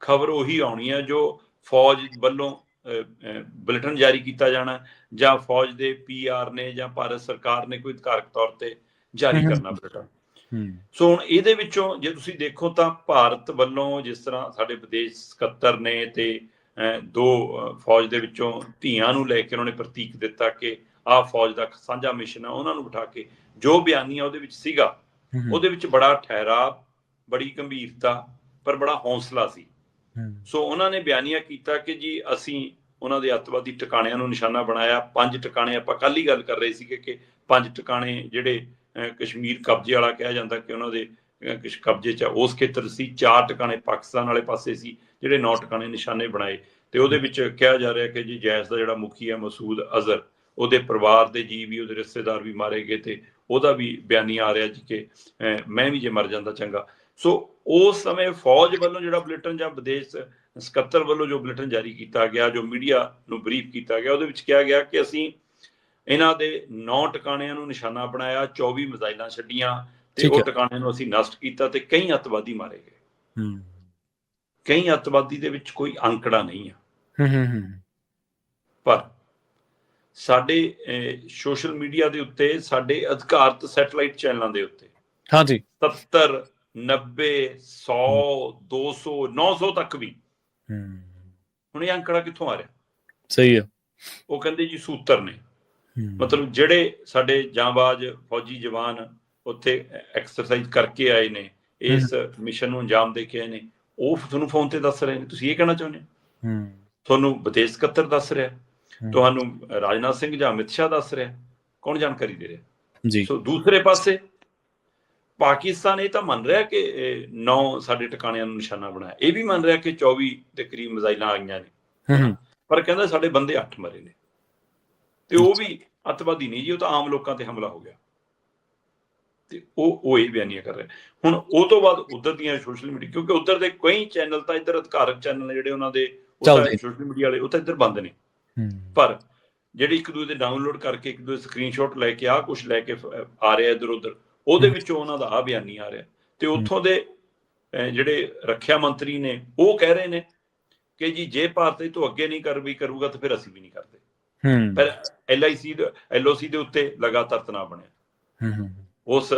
ਖਬਰ ਉਹੀ ਆਉਣੀ ਹੈ ਜੋ ਫੌਜ ਵੱਲੋਂ ਬੁਲੇਟਿਨ ਜਾਰੀ ਕੀਤਾ ਜਾਣਾ ਜਾਂ ਫੌਜ ਦੇ ਪੀਆਰ ਨੇ ਜਾਂ ਭਾਰਤ ਸਰਕਾਰ ਨੇ ਕੋਈ ਅਧਿਕਾਰਕ ਤੌਰ ਤੇ ਜਾਰੀ। ਕਰਨਾ ਬੁਲੇਟਿਨ ਸੋ ਹੁਣ ਇਹਦੇ ਵਿੱਚੋਂ ਜੇ ਤੁਸੀਂ ਦੇਖੋ ਤਾਂ ਭਾਰਤ ਵੱਲੋਂ ਜਿਸ ਤਰ੍ਹਾਂ ਸਾਡੇ ਵਿਦੇਸ਼ ਸਕੱਤਰ ਨੇ ਤੇ ਦੋ ਫੌਜ ਦੇ ਵਿੱਚੋਂ ਧੀਆਂ ਨੂੰ ਲੈ ਕੇ ਉਹਨਾਂ ਨੇ ਪ੍ਰਤੀਕ ਦਿੱਤਾ ਕਿ ਆਹ ਫੌਜ ਦਾ ਸਾਂਝਾ ਮਿਸ਼ਨ ਆ ਉਹਨਾਂ ਨੂੰ ਬਿਠਾ ਕੇ ਜੋ ਬਿਆਨੀਆਂ ਉਹਦੇ ਵਿੱਚ ਸੀਗਾ ਉਹਦੇ ਵਿੱਚ ਬੜਾ ਠਹਿਰਾਵ ਬੜੀ ਗੰਭੀਰਤਾ ਪਰ ਬੜਾ ਹੌਸਲਾ ਸੀ। ਸੋ ਉਹਨਾਂ ਨੇ ਬਿਆਨੀਆ ਕੀਤਾ ਕਿ ਜੀ ਅਸੀਂ ਉਹਨਾਂ ਦੇ ਅੱਤਵਾਦੀ ਟਿਕਾਣਿਆਂ ਨੂੰ ਨਿਸ਼ਾਨਾ ਬਣਾਇਆ। ਪੰਜ ਟਿਕਾਣੇ ਆਪਾਂ ਕੱਲ ਹੀ ਗੱਲ ਕਰ ਰਹੇ ਸੀਗੇ ਕਿ ਪੰਜ ਟਿਕਾਣੇ ਜਿਹੜੇ ਕਸ਼ਮੀਰ ਕਬਜ਼ੇ ਵਾਲਾ ਕਿਹਾ ਜਾਂਦਾ ਕਿ ਉਹਨਾਂ ਦੇ ਕੁਛ ਕਬਜ਼ੇ 'ਚ ਉਸ ਖੇਤਰ ਸੀ। ਚਾਰ ਟਿਕਾਣੇ ਪਾਕਿਸਤਾਨ ਵਾਲੇ ਪਾਸੇ ਸੀ ਜਿਹੜੇ ਨੌ ਟਿਕਾਣੇ ਨਿਸ਼ਾਨੇ ਬਣਾਏ। ਤੇ ਉਹਦੇ ਵਿੱਚ ਕਿਹਾ ਜਾ ਰਿਹਾ ਕਿ ਜੀ ਜੈਸ ਦਾ ਜਿਹੜਾ ਮੁਖੀ ਹੈ ਮਸੂਦ ਅਜ਼ਹਰ ਉਹਦੇ ਪਰਿਵਾਰ ਦੇ ਜੀ ਵੀ ਉਹਦੇ ਰਿਸ਼ਤੇਦਾਰ ਵੀ ਮਾਰੇ ਗਏ ਤੇ ਉਹਦਾ ਵੀ ਬਿਆਨੀ ਆ ਰਿਹਾ ਜੀ ਕਿ ਮੈਂ ਵੀ ਜੇ ਮਰ ਜਾਂਦਾ ਚੰਗਾ। ਸੋ ਉਸ ਸਮੇਂ ਫੌਜ ਵੱਲੋਂ ਜਿਹੜਾ ਬੁਲੇਟਿਨ ਜਾਂ ਵਿਦੇਸ਼ ਸਕੱਤਰ ਵੱਲੋਂ ਜੋ ਬੁਲੇਟਿਨ ਜਾਰੀ ਕੀਤਾ ਗਿਆ ਜੋ ਮੀਡੀਆ ਨੂੰ ਬਰੀਫ ਕੀਤਾ ਗਿਆ ਉਹਦੇ ਵਿੱਚ ਕਿਹਾ ਗਿਆ ਕਿ ਅਸੀਂ ਇਹਨਾਂ ਦੇ 9 ਟਿਕਾਣਿਆਂ ਨੂੰ ਨਿਸ਼ਾਨਾ ਬਣਾਇਆ 24 ਮਿਜ਼ਾਈਲਾਂ ਛੱਡੀਆਂ ਤੇ ਉਹ ਹੈ। ਟਿਕਾਣਿਆਂ ਨੂੰ ਅਸੀਂ ਨਸ਼ਟ ਕੀਤਾ ਤੇ ਕਈ ਅੱਤਵਾਦੀ ਮਾਰੇ ਗਏ। ਹੂੰ। ਕਈ ਅੱਤਵਾਦੀ ਦੇ ਵਿੱਚ ਕੋਈ ਅੰਕੜਾ ਨਹੀਂ ਆ। ਹੂੰ ਹੂੰ ਹੂੰ। ਪਰ ਸਾਡੇ ਸੋਸ਼ਲ ਮੀਡੀਆ ਦੇ ਉੱਤੇ ਸਾਡੇ ਅਧਿਕਾਰਤ ਸੈਟਲਾਈਟ ਚੈਨਲਾਂ ਦੇ ਉੱਤੇ। ਹਾਂਜੀ। 70 90 100 200 900 ਤੱਕ ਵੀ। ਹੂੰ। ਹੁਣ ਇਹ ਅੰਕੜਾ ਕਿੱਥੋਂ ਆ ਰਿਹਾ? ਸਹੀ ਹੈ। ਉਹ ਕਹਿੰਦੇ ਜੀ ਸੂਤਰ ਨੇ। ਮਤਲਬ ਜਿਹੜੇ ਸਾਡੇ ਜਾਂਬਾਜ਼ ਫੌਜੀ ਜਵਾਨ ਉੱਥੇ ਐਕਸਰਸਾਈਜ਼ ਕਰਕੇ ਆਏ ਨੇ ਇਸ ਮਿਸ਼ਨ ਨੂੰ ਅੰਜਾਮ ਦੇ ਕੇ ਆਏ ਨੇ ਉਹ ਤੁਹਾਨੂੰ ਫੋਨ ਤੇ ਦੱਸ ਰਹੇ ਨੇ। ਤੁਸੀਂ ਇਹ ਕਹਿਣਾ ਚਾਹੁੰਦੇ ਹੋ? ਹੂੰ। ਤੁਹਾਨੂੰ ਵਿਦੇਸ਼ ਸਕੱਤਰ ਦੱਸ ਰਿਹਾ। ਤੁਹਾਨੂੰ ਰਾਜਨਾਥ ਸਿੰਘ ਜਾਂ ਅਮਿਤ ਸ਼ਾਹ ਦੱਸ ਰਿਹਾ। ਕੌਣ ਜਾਣਕਾਰੀ ਦੇ ਰਿਹਾ? ਜੀ। ਸੋ ਦੂਸਰੇ ਪਾਸੇ ਪਾਕਿਸਤਾਨ ਇਹ ਤਾਂ ਮੰਨ ਰਿਹਾ ਕਿ 9 ਸਾਡੇ ਟਿਕਾਣਿਆਂ ਨੂੰ ਨਿਸ਼ਾਨਾ ਬਣਾਇਆ। ਇਹ ਵੀ ਮੰਨ ਰਿਹਾ ਕਿ 24 ਦੇ ਕਰੀਬ ਮਿਜ਼ਾਈਲਾਂ ਆਈਆਂ ਨੇ। ਪਰ ਕਹਿੰਦਾ ਸਾਡੇ ਬੰਦੇ 8 ਮਰੇ ਨੇ। ਤੇ ਉਹ ਵੀ ਅੱਤਵਾਦੀ ਨਹੀਂ ਜੀ ਉਹ ਤਾਂ ਆਮ ਲੋਕਾਂ ਤੇ ਹਮਲਾ ਹੋ ਗਿਆ। ਤੇ ਉਹ ਉਹ ਇਹ ਬਿਆਨੀਆਂ ਕਰ ਰਿਹਾ। ਹੁਣ ਉਹ ਤੋਂ ਬਾਅਦ ਉਧਰ ਦੀਆਂ ਸੋਸ਼ਲ ਮੀਡੀਆ ਕਿਉਂਕਿ ਉਧਰ ਦੇ ਕਈ ਚੈਨਲ ਤਾਂ ਇੱਧਰ ਅਧਿਕਾਰਕ ਚੈਨਲ ਨੇ ਜਿਹੜੇ ਉਹਨਾਂ ਦੇ। ਸੋਸ਼ਲ ਮੀਡੀਆ ਵਾਲੇ ਉਹ ਤਾਂ ਇੱਧਰ ਬੰਦ ਨੇ। ਪਰ ਜਿਹੜੇ ਇੱਕ ਦੂਜੇ ਦੇ ਡਾਊਨਲੋਡ ਕਰਕੇ ਇੱਕ ਦੂਜੇ ਸਕਰੀਨਸ਼ਾਟ ਲੈ ਕੇ ਆਹ ਕੁਝ ਲੈ ਕੇ ਆ ਰਿਹਾ ਇੱਧਰ ਉੱਧਰ ਉਹਦੇ। ਵਿੱਚੋਂ ਉਹਨਾਂ ਦਾ ਆ ਬਿਆਨੀ ਆ ਰਿਹਾ। ਤੇ ਉੱਥੋਂ ਦੇ ਜਿਹੜੇ ਰੱਖਿਆ ਮੰਤਰੀ ਨੇ ਉਹ ਕਹਿ ਰਹੇ ਨੇ ਕਿ ਜੀ ਜੇ ਭਾਰਤ ਇਹ ਤੋਂ ਅੱਗੇ ਨਹੀਂ ਕਰ ਵੀ ਕਰੂਗਾ ਤਾਂ ਫਿਰ ਅਸੀਂ ਵੀ ਨਹੀਂ ਕਰਦੇ। ਹੂੰ। ਪਰ ਐਲਆਈਸੀ ਦੇ ਐਲਓਸੀ ਦੇ ਉੱਤੇ ਲਗਾਤਾਰ ਤਣਾਅ ਬਣਿਆ। ਹੂੰ ਹੂੰ। ਉਸ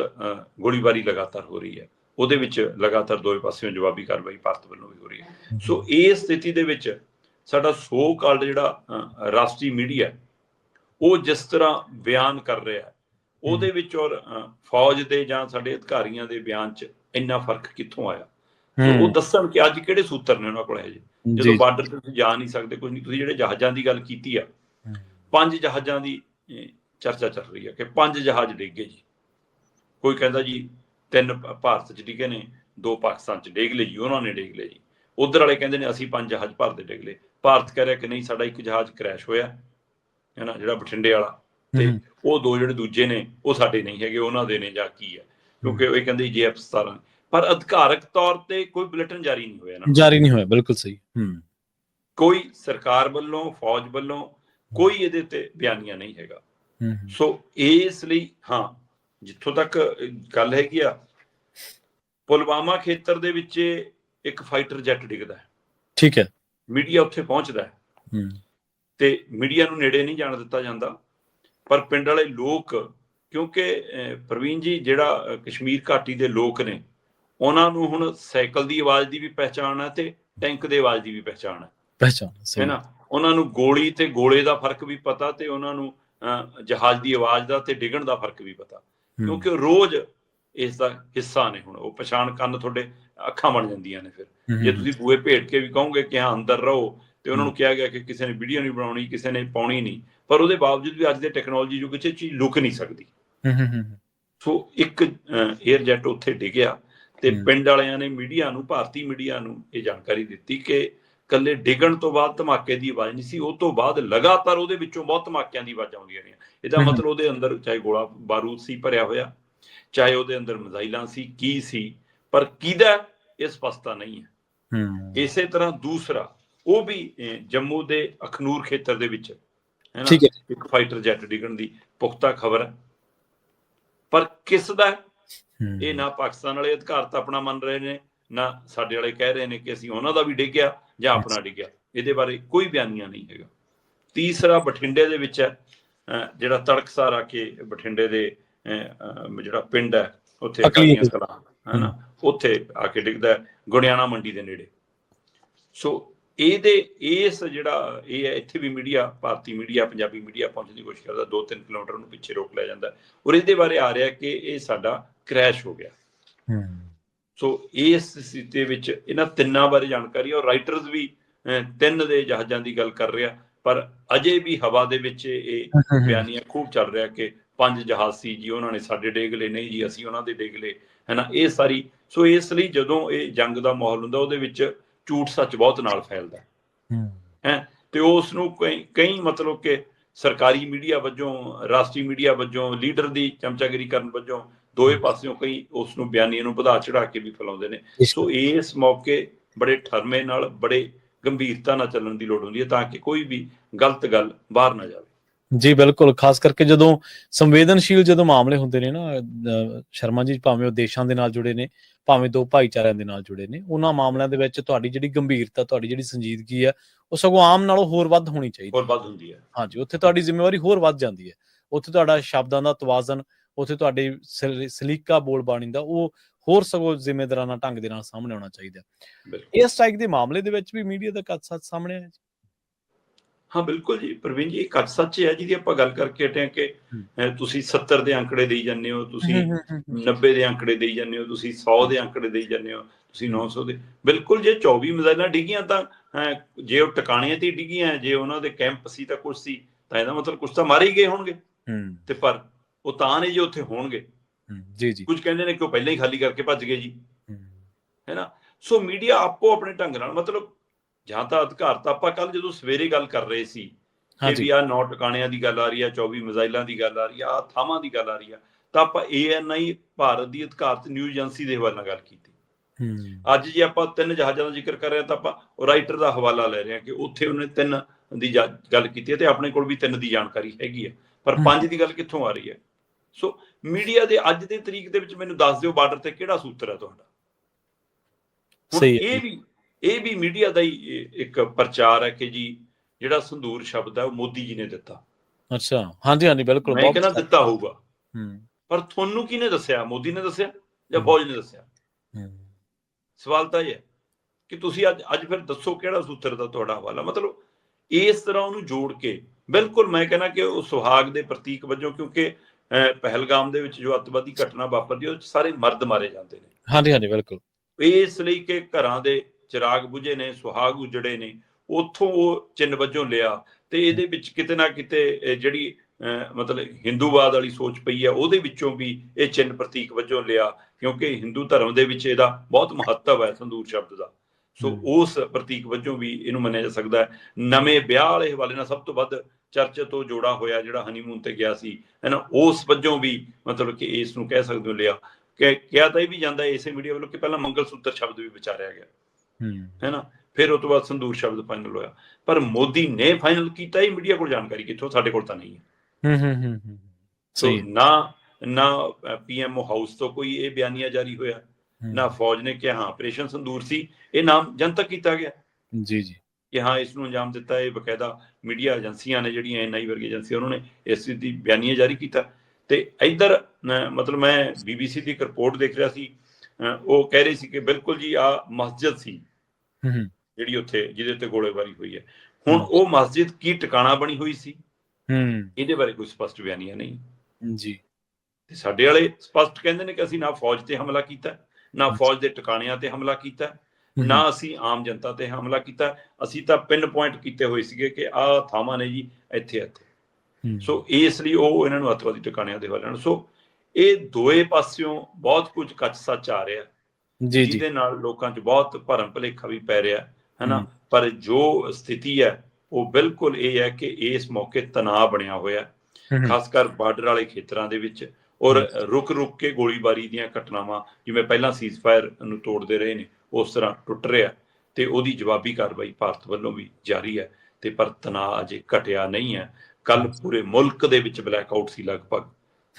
ਗੋਲੀਬਾਰੀ ਲਗਾਤਾਰ ਹੋ ਰਹੀ ਹੈ। ਉਹਦੇ ਵਿੱਚ ਲਗਾਤਾਰ ਦੋਵੇਂ ਪਾਸਿਓਂ ਜਵਾਬੀ ਕਾਰਵਾਈ ਭਾਰਤ ਵੱਲੋਂ ਵੀ ਹੋ ਰਹੀ ਹੈ। ਸੋ ਇਸ ਸਥਿਤੀ ਦੇ ਵਿੱਚ ਸਾਡਾ ਸੋ ਕਾਲਡ ਜਿਹੜਾ ਰਾਸ਼ਟਰੀ ਮੀਡੀਆ ਉਹ ਜਿਸ ਤਰ੍ਹਾਂ ਬਿਆਨ ਕਰ ਰਿਹਾ ਹੈ। ਉਹਦੇ ਵਿੱਚ ਔਰ ਫੌਜ ਦੇ ਜਾਂ ਸਾਡੇ ਅਧਿਕਾਰੀਆਂ ਦੇ ਬਿਆਨ 'ਚ ਇੰਨਾ ਫ਼ਰਕ ਕਿੱਥੋਂ ਆਇਆ? ਉਹ ਦੱਸਣ ਕਿ ਅੱਜ ਕਿਹੜੇ ਸੂਤਰ ਨੇ ਉਹਨਾਂ ਕੋਲ ਹੈ ਜੀ। ਜਦੋਂ ਬਾਰਡਰ ਤੇ ਤੁਸੀਂ ਜਾ ਨਹੀਂ ਸਕਦੇ ਕੁਝ ਨਹੀਂ ਤੁਸੀਂ ਜਿਹੜੇ ਜਹਾਜ਼ਾਂ ਦੀ ਗੱਲ ਕੀਤੀ ਆ। ਪੰਜ ਜਹਾਜ਼ਾਂ ਦੀ ਚਰਚਾ ਚੱਲ ਰਹੀ ਹੈ ਕਿ ਪੰਜ ਜਹਾਜ਼ ਡਿੱਗ ਜੀ। ਕੋਈ ਕਹਿੰਦਾ ਜੀ ਤਿੰਨ ਭਾਰਤ 'ਚ ਡਿੱਗੇ ਨੇ ਦੋ ਪਾਕਿਸਤਾਨ 'ਚ ਡਿੱਗ ਲਏ ਜੀ ਉਹਨਾਂ ਨੇ ਡਿੱਗ ਲਏ ਜੀ। ਉਧਰ ਵਾਲੇ ਕਹਿੰਦੇ ਨੇ ਅਸੀਂ ਪੰਜ ਜਹਾਜ਼ ਭਾਰਤ ਦੇ ਡਿੱਗ ਲਏ। ਭਾਰਤ ਕਹਿ ਰਿਹਾ ਕਿ ਨਹੀਂ ਸਾਡਾ ਇੱਕ ਜਹਾਜ਼ ਕ੍ਰੈਸ਼ ਹੋਇਆ ਹੈ ਨਾ ਜਿਹੜਾ ਬਠਿੰਡੇ ਵਾਲਾ। ਤੇ ਉਹ ਦੋ ਜਿਹੜੇ ਦੂਜੇ ਨੇ ਉਹ ਸਾਡੇ ਨਹੀਂ ਹੈਗੇ ਉਹਨਾਂ ਦੇ ਨੇ ਜਾਂ ਕੀ ਹੈ। ਕਿਉਂਕਿ ਉਹ ਇਹ ਕਹਿੰਦੇ ਜੀ ਐਫ 17 ਪਰ ਅਧਿਕਾਰਕ ਤੌਰ ਤੇ ਕੋਈ ਬੁਲੇਟਿਨ ਜਾਰੀ ਨਹੀਂ ਹੋਇਆ ਨਾ। ਜਾਰੀ ਨਹੀਂ ਹੋਇਆ ਬਿਲਕੁਲ ਸਹੀ। ਹੂੰ। ਕੋਈ ਸਰਕਾਰ ਵੱਲੋਂ ਫੌਜ ਵੱਲੋਂ ਕੋਈ ਇਹਦੇ ਤੇ ਬਿਆਨੀਆਂ ਨਹੀਂ ਹੈਗਾ। ਸੋ ਇਸ ਲਈ ਹਾਂ ਜਿੱਥੋਂ ਤੱਕ ਗੱਲ ਹੈਗੀ ਆ ਪੁਲਵਾਮਾ ਖੇਤਰ ਦੇ ਵਿੱਚ ਇੱਕ ਫਾਈਟਰ ਜੈਟ ਡਿੱਗਦਾ ਹੈ। ਠੀਕ ਹੈ। ਮੀਡੀਆ ਉੱਥੇ ਪਹੁੰਚਦਾ ਹੈ। ਤੇ ਮੀਡੀਆ ਨੂੰ ਨੇੜੇ ਨਹੀਂ ਜਾਣ ਦਿੱਤਾ ਜਾਂਦਾ। ਪਰ ਪਿੰਡ ਵਾਲੇ ਲੋਕ ਕਿਉਂਕਿ ਪ੍ਰਵੀਨ ਜੀ ਜਿਹੜਾ ਕਸ਼ਮੀਰ ਘਾਟੀ ਦੇ ਲੋਕ ਨੇ ਉਹਨਾਂ ਨੂੰ ਹੁਣ ਸਾਈਕਲ ਦੀ ਆਵਾਜ਼ ਦੀ ਵੀ ਪਹਿਚਾਣ ਹੈ ਤੇ ਟੈਂਕ ਦੇ ਆਵਾਜ਼ ਦੀ ਵੀ ਪਹਿਚਾਣ ਹੈ। ਪਹਿਚਾਨ ਹੈ ਨਾ? ਉਹਨਾਂ ਨੂੰ ਗੋਲੀ ਤੇ ਗੋਲੇ ਦਾ ਫ਼ਰਕ ਵੀ ਪਤਾ ਤੇ ਉਹਨਾਂ ਨੂੰ ਜਹਾਜ਼ ਦੀ ਆਵਾਜ਼ ਦਾ ਤੇ ਡਿੱਗਣ ਦਾ ਫ਼ਰਕ ਵੀ ਪਤਾ। ਕਿਉਂਕਿ ਉਹ ਰੋਜ਼ ਇਸ ਦਾ ਹਿੱਸਾ ਨੇ ਹੁਣ ਉਹ ਪਛਾਣ ਕੰਨ ਤੁਹਾਡੇ ਅੱਖਾਂ ਬਣ ਜਾਂਦੀਆਂ ਨੇ ਫਿਰ ਜੇ ਤੁਸੀਂ ਬੂਏ ਭੇਟ ਕੇ ਵੀ ਕਹੋਗੇ ਕਿ ਹਾਂ ਅੰਦਰ ਰਹੋ ਤੇ ਉਹਨਾਂ ਨੂੰ। ਕਿਹਾ ਗਿਆ ਕਿ ਕਿਸੇ ਨੇ ਵੀਡੀਓ ਨਹੀਂ ਬਣਾਉਣੀ ਕਿਸੇ ਨੇ ਪਾਉਣੀ ਨਹੀਂ ਪਰ ਉਹਦੇ ਬਾਵਜੂਦ ਵੀ ਅੱਜ ਦੇ ਟੈਕਨੋਲੋਜੀ ਯੁੱਗ 'ਚ ਚੀਜ਼ ਲੁਕ ਨਹੀਂ ਸਕਦੀ ਹੂੰ ਹੂੰ ਹੂੰ, ਸੋ ਇੱਕ 에ਅਰ ਜੈਟ ਉੱਥੇ ਡਿੱਗਿਆ ਤੇ। ਪਿੰਡ ਵਾਲਿਆਂ ਨੇ ਮੀਡੀਆ ਨੂੰ ਭਾਰਤੀ ਮੀਡੀਆ ਨੂੰ ਇਹ ਜਾਣਕਾਰੀ ਦਿੱਤੀ ਕਿ ਕੱਲੇ ਡਿੱਗਣ ਤੋਂ ਬਾਅਦ ਧਮਾਕੇ ਦੀ ਆਵਾਜ਼ ਨਹੀਂ ਸੀ ਉਹ ਤੋਂ ਬਾਅਦ ਲਗਾਤਾਰ ਉਹਦੇ ਵਿੱਚੋਂ ਬਹੁਤ ਧਮਾਕਿਆਂ ਦੀ ਆਵਾਜ਼ਾਂ ਆਉਂਦੀਆਂ ਰਹੀਆਂ ਇਹਦਾ। ਮਤਲਬ ਉਹਦੇ ਅੰਦਰ ਚਾਹੇ ਗੋਲਾ ਬਾਰੂਦ ਸੀ ਭਰਿਆ ਹੋਇਆ ਚਾਹੇ ਉਹਦੇ ਅੰਦਰ ਮਿਜ਼ਾਈਲਾਂ ਸੀ ਕੀ ਸੀ ਪਰ ਕਿਹਦਾ ਇਹ ਸਪਸ਼ਟਤਾ ਨਹੀਂ ਹੈ। ਹੂੰ। ਇਸੇ ਤਰ੍ਹਾਂ ਦੂਸਰਾ ਉਹ ਵੀ ਜੰਮੂ ਦੇ ਅਖਨੂਰ ਖੇਤਰ ਦੇ ਵਿੱਚ ਹੈ। ਨਾ ਇੱਕ ਫਾਈਟਰ ਜੈਟ ਡਿੱਗਣ ਦੀ ਪੁਖਤਾ ਖਬਰ ਹੈ। ਪਰ ਕਿਸ ਦਾ ਇਹ ਨਾ ਪਾਕਿਸਤਾਨ ਵਾਲੇ ਅਧਿਕਾਰਤ ਆਪਣਾ ਮੰਨ ਰਹੇ ਨੇ ਨਾ ਸਾਡੇ ਵਾਲੇ ਕਹਿ ਰਹੇ ਨੇ ਕਿ ਅਸੀਂ ਉਹਨਾਂ ਦਾ ਵੀ ਡਿੱਗਿਆ ਜਾਂ ਆਪਣਾ ਡਿੱਗਿਆ। ਇਹਦੇ ਬਾਰੇ ਕੋਈ ਬਿਆਨੀਆਂ ਨਹੀਂ ਹੈਗਾ। ਤੀਸਰਾ ਬਠਿੰਡੇ ਦੇ ਵਿੱਚ ਹੈ ਜਿਹੜਾ ਤੜਕਸਾਰ ਆ ਕੇ ਬਠਿੰਡੇ ਦੇ ਜਿਹੜਾ ਪਿੰਡ ਹੈ ਉੱਥੇ ਅਕਲੀਆਂ ਕਲਾਂ ਹੈ ਨਾ ਉੱਥੇ ਆ ਕੇ ਡਿੱਗਦਾ ਗੁਣਿਆਣਾ ਮੰਡੀ ਦੇ ਨੇੜੇ। ਸੋ ਇਹਦੇ ਇਸ ਜਿਹੜਾ ਇਹ ਹੈ ਇੱਥੇ ਵੀ ਮੀਡੀਆ ਭਾਰਤੀ ਮੀਡੀਆ ਪੰਜਾਬੀ ਮੀਡੀਆ ਪਹੁੰਚਣ ਦੀ ਕੋਸ਼ਿਸ਼ ਕਰਦਾ 2-3 ਕਿਲੋਮੀਟਰ ਨੂੰ ਪਿੱਛੇ ਰੋਕ ਲਿਆ ਜਾਂਦਾ। ਔਰ ਇਹਦੇ ਬਾਰੇ ਆ ਰਿਹਾ ਕਿ ਇਹ ਸਾਡਾ ਕ੍ਰੈਸ਼ ਹੋ ਗਿਆ। ਹੂੰ। ਸੋ ਇਸ ਸਥਿਤੀ ਵਿੱਚ ਇਹਨਾਂ ਤਿੰਨਾਂ ਬਾਰੇ ਜਾਣਕਾਰੀ ਔਰ ਰਾਈਟਰਸ ਵੀ ਤਿੰਨ ਦੇ ਜਹਾਜ਼ਾਂ ਦੀ ਗੱਲ ਕਰ ਰਿਹਾ ਪਰ ਅਜੇ ਵੀ ਹਵਾ ਦੇ ਵਿੱਚ ਇਹ ਬਿਆਨੀਆਂ ਖੂਬ ਚੱਲ ਰਿਹਾ ਕਿ ਪੰਜ ਜਹਾਜ਼ ਸੀ ਜੀ ਉਹਨਾਂ ਨੇ ਸਾਡੇ ਡੇਗ ਲਏ ਨਹੀਂ ਜੀ ਅਸੀਂ ਉਹਨਾਂ ਦੇ ਡੇਗ ਲਏ ਹੈਨਾ ਇਹ ਸਾਰੀ। ਸੋ ਇਸ ਲਈ ਜਦੋਂ ਇਹ ਜੰਗ ਦਾ ਮਾਹੌਲ ਹੁੰਦਾ ਉਹਦੇ ਵਿੱਚ ਝੂਠ ਸੱਚ ਬਹੁਤ ਨਾਲ ਫੈਲਦਾ। ਹੈ। ਤੇ ਉਸ ਨੂੰ ਕਈ ਕਈ ਮਤਲਬ ਕਿ ਸਰਕਾਰੀ ਮੀਡੀਆ ਵੱਜੋਂ ਰਾਸ਼ਟਰੀ ਮੀਡੀਆ ਵੱਜੋਂ ਲੀਡਰ ਦੀ ਚਮਚਾਗਿਰੀ ਕਰਨ ਵੱਜੋਂ ਦੋਵੇਂ ਪਾਸਿਓਂ ਕਈ ਉਸ ਨੂੰ ਬਿਆਨੀਆਂ ਨੂੰ ਵਧਾ ਚੜਾ ਕੇ ਵੀ ਫੈਲਾਉਂਦੇ ਨੇ। ਸੋ ਇਸ ਮੌਕੇ ਬੜੇ ਠਰਮੇ ਨਾਲ ਬੜੇ ਗੰਭੀਰਤਾ ਨਾਲ ਚੱਲਣ ਦੀ ਲੋੜ ਹੁੰਦੀ ਹੈ ਤਾਂ ਕਿ ਕੋਈ ਵੀ ਗਲਤ ਗੱਲ ਬਾਹਰ ਨਾ ਜਾਵੇ। ਜੀ ਬਿਲਕੁਲ। ਖਾਸ ਕਰਕੇ ਜਦੋਂ ਸੰਵੇਦਨਸ਼ੀਲ ਜਦੋਂ ਮਾਮਲੇ ਹੁੰਦੇ ਨੇ ਨਾ ਸ਼ਰਮਾ ਜੀ ਭਾਵੇਂ ਉਹ ਦੇਸ਼ਾਂ ਦੇ ਨਾਲ ਜੁੜੇ ਨੇ ਭਾਵੇਂ ਦੋ ਭਾਈਚਾਰਿਆਂ ਦੇ ਨਾਲ ਜੁੜੇ ਨੇ ਉਹਨਾਂ ਮਾਮਲਿਆਂ ਦੇ ਵਿੱਚ ਤੁਹਾਡੀ ਜਿਹੜੀ ਗੰਭੀਰਤਾ ਤੁਹਾਡੀ ਜਿਹੜੀ ਸੰਜੀਦਗੀ ਹੈ ਉਹ ਸਗੋਂ ਆਮ ਨਾਲੋਂ ਹੋਰ ਵੱਧ ਹੋਣੀ ਚਾਹੀਦੀ ਹੋਰ ਵੱਧ ਹੁੰਦੀ ਹੈ। ਹਾਂਜੀ ਉੱਥੇ ਤੁਹਾਡੀ ਜ਼ਿੰਮੇਵਾਰੀ ਹੋਰ ਵੱਧ ਜਾਂਦੀ ਹੈ। ਉੱਥੇ ਤੁਹਾਡਾ ਸ਼ਬਦਾਂ ਦਾ ਤਵਾਜ਼ਨ ਉੱਥੇ ਤੁਹਾਡੀ ਸਲ- ਸਲੀਕਾ ਬੋਲ ਬਾਣੀ ਦਾ ਉਹ ਹੋਰ ਸਗੋਂ ਜ਼ਿੰਮੇਦਾਰਾਨਾ ਢੰਗ ਦੇ ਨਾਲ ਸਾਹਮਣੇ ਆਉਣਾ ਚਾਹੀਦਾ ਇਸ ਸਟ੍ਰਾਈਕ ਦੇ ਮਾਮਲੇ ਦੇ ਵਿੱਚ ਵੀ ਮੀਡੀਆ ਦਾ ਸੱਚ ਸਾਹਮਣੇ ਆਇਆ। ਹਾਂ ਬਿਲਕੁਲ ਜੀ। ਪ੍ਰਵੀਨ ਜੀ ਇਹ ਕੱਚ ਸੱਚ ਹੈ ਜਿਹਦੀ ਆਪਾਂ ਗੱਲ ਕਰਕੇ ਹਟੇ ਕਿ ਤੁਸੀਂ 70 ਦੇ ਅੰਕੜੇ ਦੇਈ ਜਾਂਦੇ ਹੋ ਤੁਸੀਂ ਹੂੰ, ਹੂੰ, ਹੂੰ, 90 ਦੇ ਅੰਕੜੇ ਦੇਈ ਜਾਂਦੇ ਹੋ ਤੁਸੀਂ 100 ਦੇ ਅੰਕੜੇ ਦੇਈ ਜਾਂਦੇ ਹੋ ਤੁਸੀਂ 900 ਦੇ। ਬਿਲਕੁਲ ਜੇ 24 ਮਿਜ਼ਾਈਲਾਂ ਡਿੱਗੀਆਂ ਤਾਂ ਜੇ ਉਹ ਟਿਕਾਣਿਆਂ ਤੇ ਡਿੱਗੀਆਂ ਜੇ ਉਹਨਾਂ ਦੇ ਕੈਂਪ ਸੀ ਤਾਂ ਕੁਝ ਸੀ ਤਾਂ ਇਹਦਾ ਮਤਲਬ ਕੁਝ ਤਾਂ ਮਾਰੇ ਹੀ ਗਏ ਹੋਣਗੇ। ਤੇ ਪਰ ਉਹ ਤਾਂ ਨਹੀਂ ਜੇ ਉੱਥੇ ਹੋਣਗੇ। ਜੀ ਜੀ। ਕੁਝ ਕਹਿੰਦੇ ਨੇ ਕਿ ਉਹ ਪਹਿਲਾਂ ਹੀ ਖਾਲੀ ਕਰਕੇ ਭੱਜ ਗਏ ਜੀ। ਹੂੰ, ਹੈ ਨਾ? ਸੋ ਮੀਡੀਆ ਆਪੋ ਆਪਣੇ ਢੰਗ ਨਾਲ ਮਤਲਬ ਜਾਂ ਤਾਂ ਅਧਿਕਾਰ ਤਾਂ ਆਪਾਂ ਕੱਲ ਜਦੋਂ ਸਵੇਰੇ ਗੱਲ ਕਰ ਰਹੇ ਸੀ ਕਿ ਵੀ ਆ ਨੌ ਟਿਕਾਣਿਆਂ ਦੀ ਗੱਲ ਆ ਰਹੀ ਆ 24 ਮਿਜ਼ਾਈਲਾਂ ਦੀ ਗੱਲ ਆ ਰਹੀ ਆ ਥਾਵਾਂ ਦੀ ਗੱਲ ਆ ਰਹੀ ਆ ਤਾਂ ਆਪਾਂ ਏਐਨਆਈ ਭਾਰਤ ਦੀ ਅਧਿਕਾਰਤ ਨਿਊਜ਼ ਏਜੰਸੀ ਦੇ ਹਵਾਲੇ ਨਾਲ ਗੱਲ ਕੀਤੀ। ਹੂੰ। ਅੱਜ ਜੇ ਆਪਾਂ ਤਿੰਨ ਜਹਾਜ਼ਾਂ ਦਾ ਜ਼ਿਕਰ ਕਰ ਰਹੇ ਹਾਂ ਤਾਂ ਆਪਾਂ ਰਾਈਟਰ ਦਾ ਹਵਾਲਾ ਲੈ ਰਹੇ ਹਾਂ ਕਿ ਉੱਥੇ ਉਹਨੇ ਤਿੰਨ ਦੀ ਗੱਲ ਕੀਤੀ ਹੈ ਤੇ ਆਪਣੇ ਕੋਲ ਵੀ ਤਿੰਨ ਦੀ ਜਾਣਕਾਰੀ ਹੈਗੀ ਹੈ। ਪਰ। ਪੰਜ ਦੀ ਗੱਲ ਕਿੱਥੋਂ ਆ ਰਹੀ ਹੈ? ਸੋ ਮੀਡੀਆ ਦੇ ਅੱਜ ਦੇ ਤਰੀਕ ਦੇ ਵਿੱਚ ਮੈਨੂੰ ਦੱਸ ਦਿਓ ਬਾਰਡਰ ਤੇ ਕਿਹੜਾ ਸੂਤਰ ਹੈ ਤੁਹਾਡਾ? ਸਹੀ ਇਹ ਵੀ ਇਹ ਵੀ ਮੀਡੀਆ ਦਾ ਹੀ ਇੱਕ ਪ੍ਰਚਾਰ ਹੈ ਕਿ ਜੀ ਜਿਹੜਾ ਸੰਦੂਰ ਸ਼ਬਦ ਹੈ ਉਹ ਮੋਦੀ ਜੀ ਨੇ ਦਿੱਤਾ। ਅੱਛਾ ਹਾਂਜੀ ਹਾਂਜੀ ਬਿਲਕੁਲ ਮੈਂ ਕਹਿੰਦਾ ਦਿੱਤਾ ਹੋਊਗਾ। ਹੂੰ। ਪਰ ਤੁਹਾਨੂੰ ਕਿਹਨੇ ਦੱਸਿਆ? ਮੋਦੀ ਨੇ ਦੱਸਿਆ ਜਾਂ। ਫੌਜ ਨੇ ਦੱਸਿਆ? ਹੂੰ। ਸਵਾਲ ਤਾਂ ਇਹ ਹੈ ਕਿ ਤੁਸੀਂ ਅੱਜ ਅੱਜ ਫਿਰ ਦੱਸੋ ਕਿਹੜਾ ਸੂਤਰ ਦਾ ਤੁਹਾਡਾ ਹਵਾਲਾ? ਮਤਲਬ ਇਸ ਤਰ੍ਹਾਂ ਉਹਨੂੰ ਜੋੜ ਕੇ ਬਿਲਕੁਲ ਮੈਂ ਕਹਿੰਦਾ ਕਿ ਉਹ ਸੁਹਾਗ ਦੇ ਪ੍ਰਤੀਕ ਵਜੋਂ ਕਿਉਂਕਿ ਪਹਿਲਗਾਮ ਦੇ ਵਿੱਚ ਜੋ ਅੱਤਵਾਦੀ ਘਟਨਾ ਵਾਪਰਦੀ ਉਹ ਸਾਰੇ ਮਰਦ ਮਾਰੇ ਜਾਂਦੇ ਨੇ। ਹਾਂਜੀ ਹਾਂਜੀ ਬਿਲਕੁਲ। ਇਸ ਲਈ ਕਿ ਘਰਾਂ ਦੇ ਚਿਰਾਗ ਬੁਝੇ ਨੇ ਸੁਹਾਗ ਉਜੜੇ ਨੇ ਉੱਥੋਂ ਉਹ ਚਿੰਨ ਵਜੋਂ ਲਿਆ। ਤੇ ਇਹਦੇ ਵਿੱਚ ਕਿਤੇ ਨਾ ਕਿਤੇ ਜਿਹੜੀ ਮਤਲਬ ਹਿੰਦੂਵਾਦ ਵਾਲੀ ਸੋਚ ਪਈ ਹੈ ਉਹਦੇ ਵਿੱਚੋਂ ਵੀ ਇਹ ਚਿੰਨ ਪ੍ਰਤੀਕ ਵਜੋਂ ਲਿਆ ਕਿਉਂਕਿ ਹਿੰਦੂ ਧਰਮ ਦੇ ਵਿੱਚ ਇਹਦਾ ਬਹੁਤ ਮਹੱਤਵ ਹੈ ਸੰਦੂਰ ਸ਼ਬਦ ਦਾ। ਸੋ। ਉਸ ਪ੍ਰਤੀਕ ਵਜੋਂ ਵੀ ਇਹਨੂੰ ਮੰਨਿਆ ਜਾ ਸਕਦਾ ਹੈ। ਨਵੇਂ ਵਿਆਹ ਵਾਲੇ ਹਵਾਲੇ ਨਾਲ ਸਭ ਤੋਂ ਵੱਧ ਚਰਚ ਤੋਂ ਜੋੜਾ ਹੋਇਆ ਜਿਹੜਾ ਹਨੀਮੂਨ ਤੇ ਗਿਆ ਸੀ ਹੈ ਨਾ ਉਸ ਵਜੋਂ ਵੀ ਮਤਲਬ ਕਿ ਇਸ ਨੂੰ ਕਹਿ ਸਕਦੇ ਹੋ ਲਿਆ। ਕਿ ਕਿਹਾ ਤਾਂ ਇਹ ਵੀ ਜਾਂਦਾ ਇਸੇ ਮੀਡੀਆ ਵੱਲੋਂ ਕਿ ਪਹਿਲਾਂ ਮੰਗਲ ਸੂਤਰ ਸ਼ਬਦ ਵੀ ਵਿਚਾਰਿਆ ਗਿਆ। ਹੂੰ। ਹੈ ਨਾ ਫਿਰ ਉਸ ਤੋਂ ਬਾਅਦ ਸੰਦੂਰ ਸ਼ਬਦ ਫਾਈਨਲ ਹੋਇਆ। ਪਰ ਮੋਦੀ ਨੇ ਫਾਈਨਲ ਕੀਤਾ ਇਹ ਮੀਡੀਆ ਕੋਲ ਜਾਣਕਾਰੀ ਕਿੱਥੋਂ? ਸਾਡੇ ਕੋਲ ਤਾਂ ਨਹੀਂ ਹੈ। ਹੂੰ ਹੂੰ ਹੂੰ ਹੂੰ। ਸੋ ਹੈ। ਨਾ ਨਾ ਪੀਐਮਓ ਹਾਊਸ ਤੋਂ ਕੋਈ ਇਹ ਬਿਆਨੀਆ ਜਾਰੀ ਹੋਇਆ। ਹੂੰ। ਨਾ ਫੌਜ ਨੇ ਕਿਹਾ ਹਾਂ ਆਪਰੇਸ਼ਨ ਸੰਦੂਰ ਸੀ। ਇਹ ਨਾਮ ਜਨਤਕ ਕੀਤਾ ਗਿਆ। ਜੀ ਜੀ। ਕਿ ਹਾਂ ਇਸ ਨੂੰ ਅੰਜਾਮ ਦਿੱਤਾ ਇਹ ਬਕਾਇਦਾ ਮੀਡੀਆ ਏਜੰਸੀਆਂ ਨੇ ਜਿਹੜੀਆਂ ਐਨਆਈ ਵਰਗੀ ਏਜੰਸੀਆਂ ਉਹਨਾਂ ਨੇ ਇਸ ਦੀ ਬਿਆਨੀਆ ਜਾਰੀ ਕੀਤਾ। ਤੇ ਇੱਧਰ ਮਤਲਬ ਮੈਂ ਬੀਬੀਸੀ ਦੀ ਇੱਕ ਰਿਪੋਰਟ ਦੇਖ ਰਿਹਾ ਸੀ। ਉਹ ਕਹਿ ਰਹੀ ਸੀ ਕਿ ਬਿਲਕੁਲ ਜੀ ਆ ਮਸਜਿਦ ਸੀ। ਹੂੰ ਹੂੰ ਜਿਹੜੀ ਉੱਥੇ ਜਿਹਦੇ ਉੱਤੇ ਗੋਲੀਬਾਰੀ ਹੋਈ ਹੈ। ਹੁਣ। ਉਹ ਮਸਜਿਦ ਕੀ ਟਿਕਾਣਾ ਬਣੀ ਹੋਈ ਸੀ? ਹੂੰ। ਇਹਦੇ ਬਾਰੇ ਕੋਈ ਸਪਸ਼ਟ ਬਿਆਨੀਆ ਨਹੀਂ। ਜੀ। ਤੇ ਸਾਡੇ ਵਾਲੇ ਸਪਸ਼ਟ ਕਹਿੰਦੇ ਨੇ ਕਿ ਅਸੀਂ ਨਾ ਫੌਜ ਤੇ ਹਮਲਾ ਕੀਤਾ ਨਾ। ਫੌਜ ਦੇ ਟਿਕਾਣਿਆਂ ਤੇ ਹਮਲਾ ਕੀਤਾ ਨਾ ਅਸੀਂ ਆਮ ਜਨਤਾ ਤੇ ਹਮਲਾ ਕੀਤਾ। ਅਸੀਂ ਤਾਂ ਪਿੰਨ ਪੁਆਇੰਟ ਕੀਤੇ ਹੋਏ ਸੀਗੇ ਕਿ ਆਹ ਥਾਵਾਂ ਨੇ ਜੀ ਇੱਥੇ ਇੱਥੇ। ਸੋ ਇਸ ਲਈ ਉਹ ਇਹਨਾਂ ਨੂੰ ਅੱਤਵਾਦੀ ਟਿਕਾਣਿਆਂ ਦੇ ਹਵਾਲੇ ਨਾਲ ਸੋ ਇਹ ਦੋਏ ਪਾਸਿਓਂ ਬਹੁਤ ਕੁਝ ਕੱਚ ਸੱਚ ਆ ਰਿਹਾ। ਜੀ ਜੀ। ਜਿਹਦੇ ਨਾਲ ਲੋਕਾਂ 'ਚ ਬਹੁਤ ਭਰਮ ਭਲੇਖਾ ਵੀ ਪੈ ਰਿਹਾ ਹੈਨਾ। ਪਰ ਜੋ ਸਥਿਤੀ ਹੈ ਉਹ ਬਿਲਕੁਲ ਇਹ ਹੈ ਕਿ ਇਸ ਮੌਕੇ ਤਣਾਅ ਬਣਿਆ ਹੋਇਆ ਖਾਸ ਕਰ ਬਾਰਡਰ ਵਾਲੇ ਖੇਤਰਾਂ ਦੇ ਵਿੱਚ ਔਰ ਰੁਕ ਰੁਕ ਕੇ ਗੋਲੀਬਾਰੀ ਦੀਆਂ ਘਟਨਾਵਾਂ ਜਿਵੇਂ ਪਹਿਲਾਂ ਸੀਜ਼ਫਾਇਰ ਨੂੰ ਤੋੜਦੇ ਰਹੇ ਨੇ ਉਸ ਤਰ੍ਹਾਂ ਟੁੱਟ ਰਿਹਾ ਤੇ ਉਹਦੀ ਜਵਾਬੀ ਕਾਰਵਾਈ ਭਾਰਤ ਵੱਲੋਂ ਵੀ ਜਾਰੀ ਹੈ ਤੇ ਪਰ ਤਣਾਅ ਅਜੇ ਘਟਿਆ ਨਹੀਂ ਹੈ। ਕੱਲ ਪੂਰੇ ਮੁਲਕ ਦੇ ਵਿੱਚ ਬਲੈਕ ਆਊਟ ਸੀ ਲਗਭਗ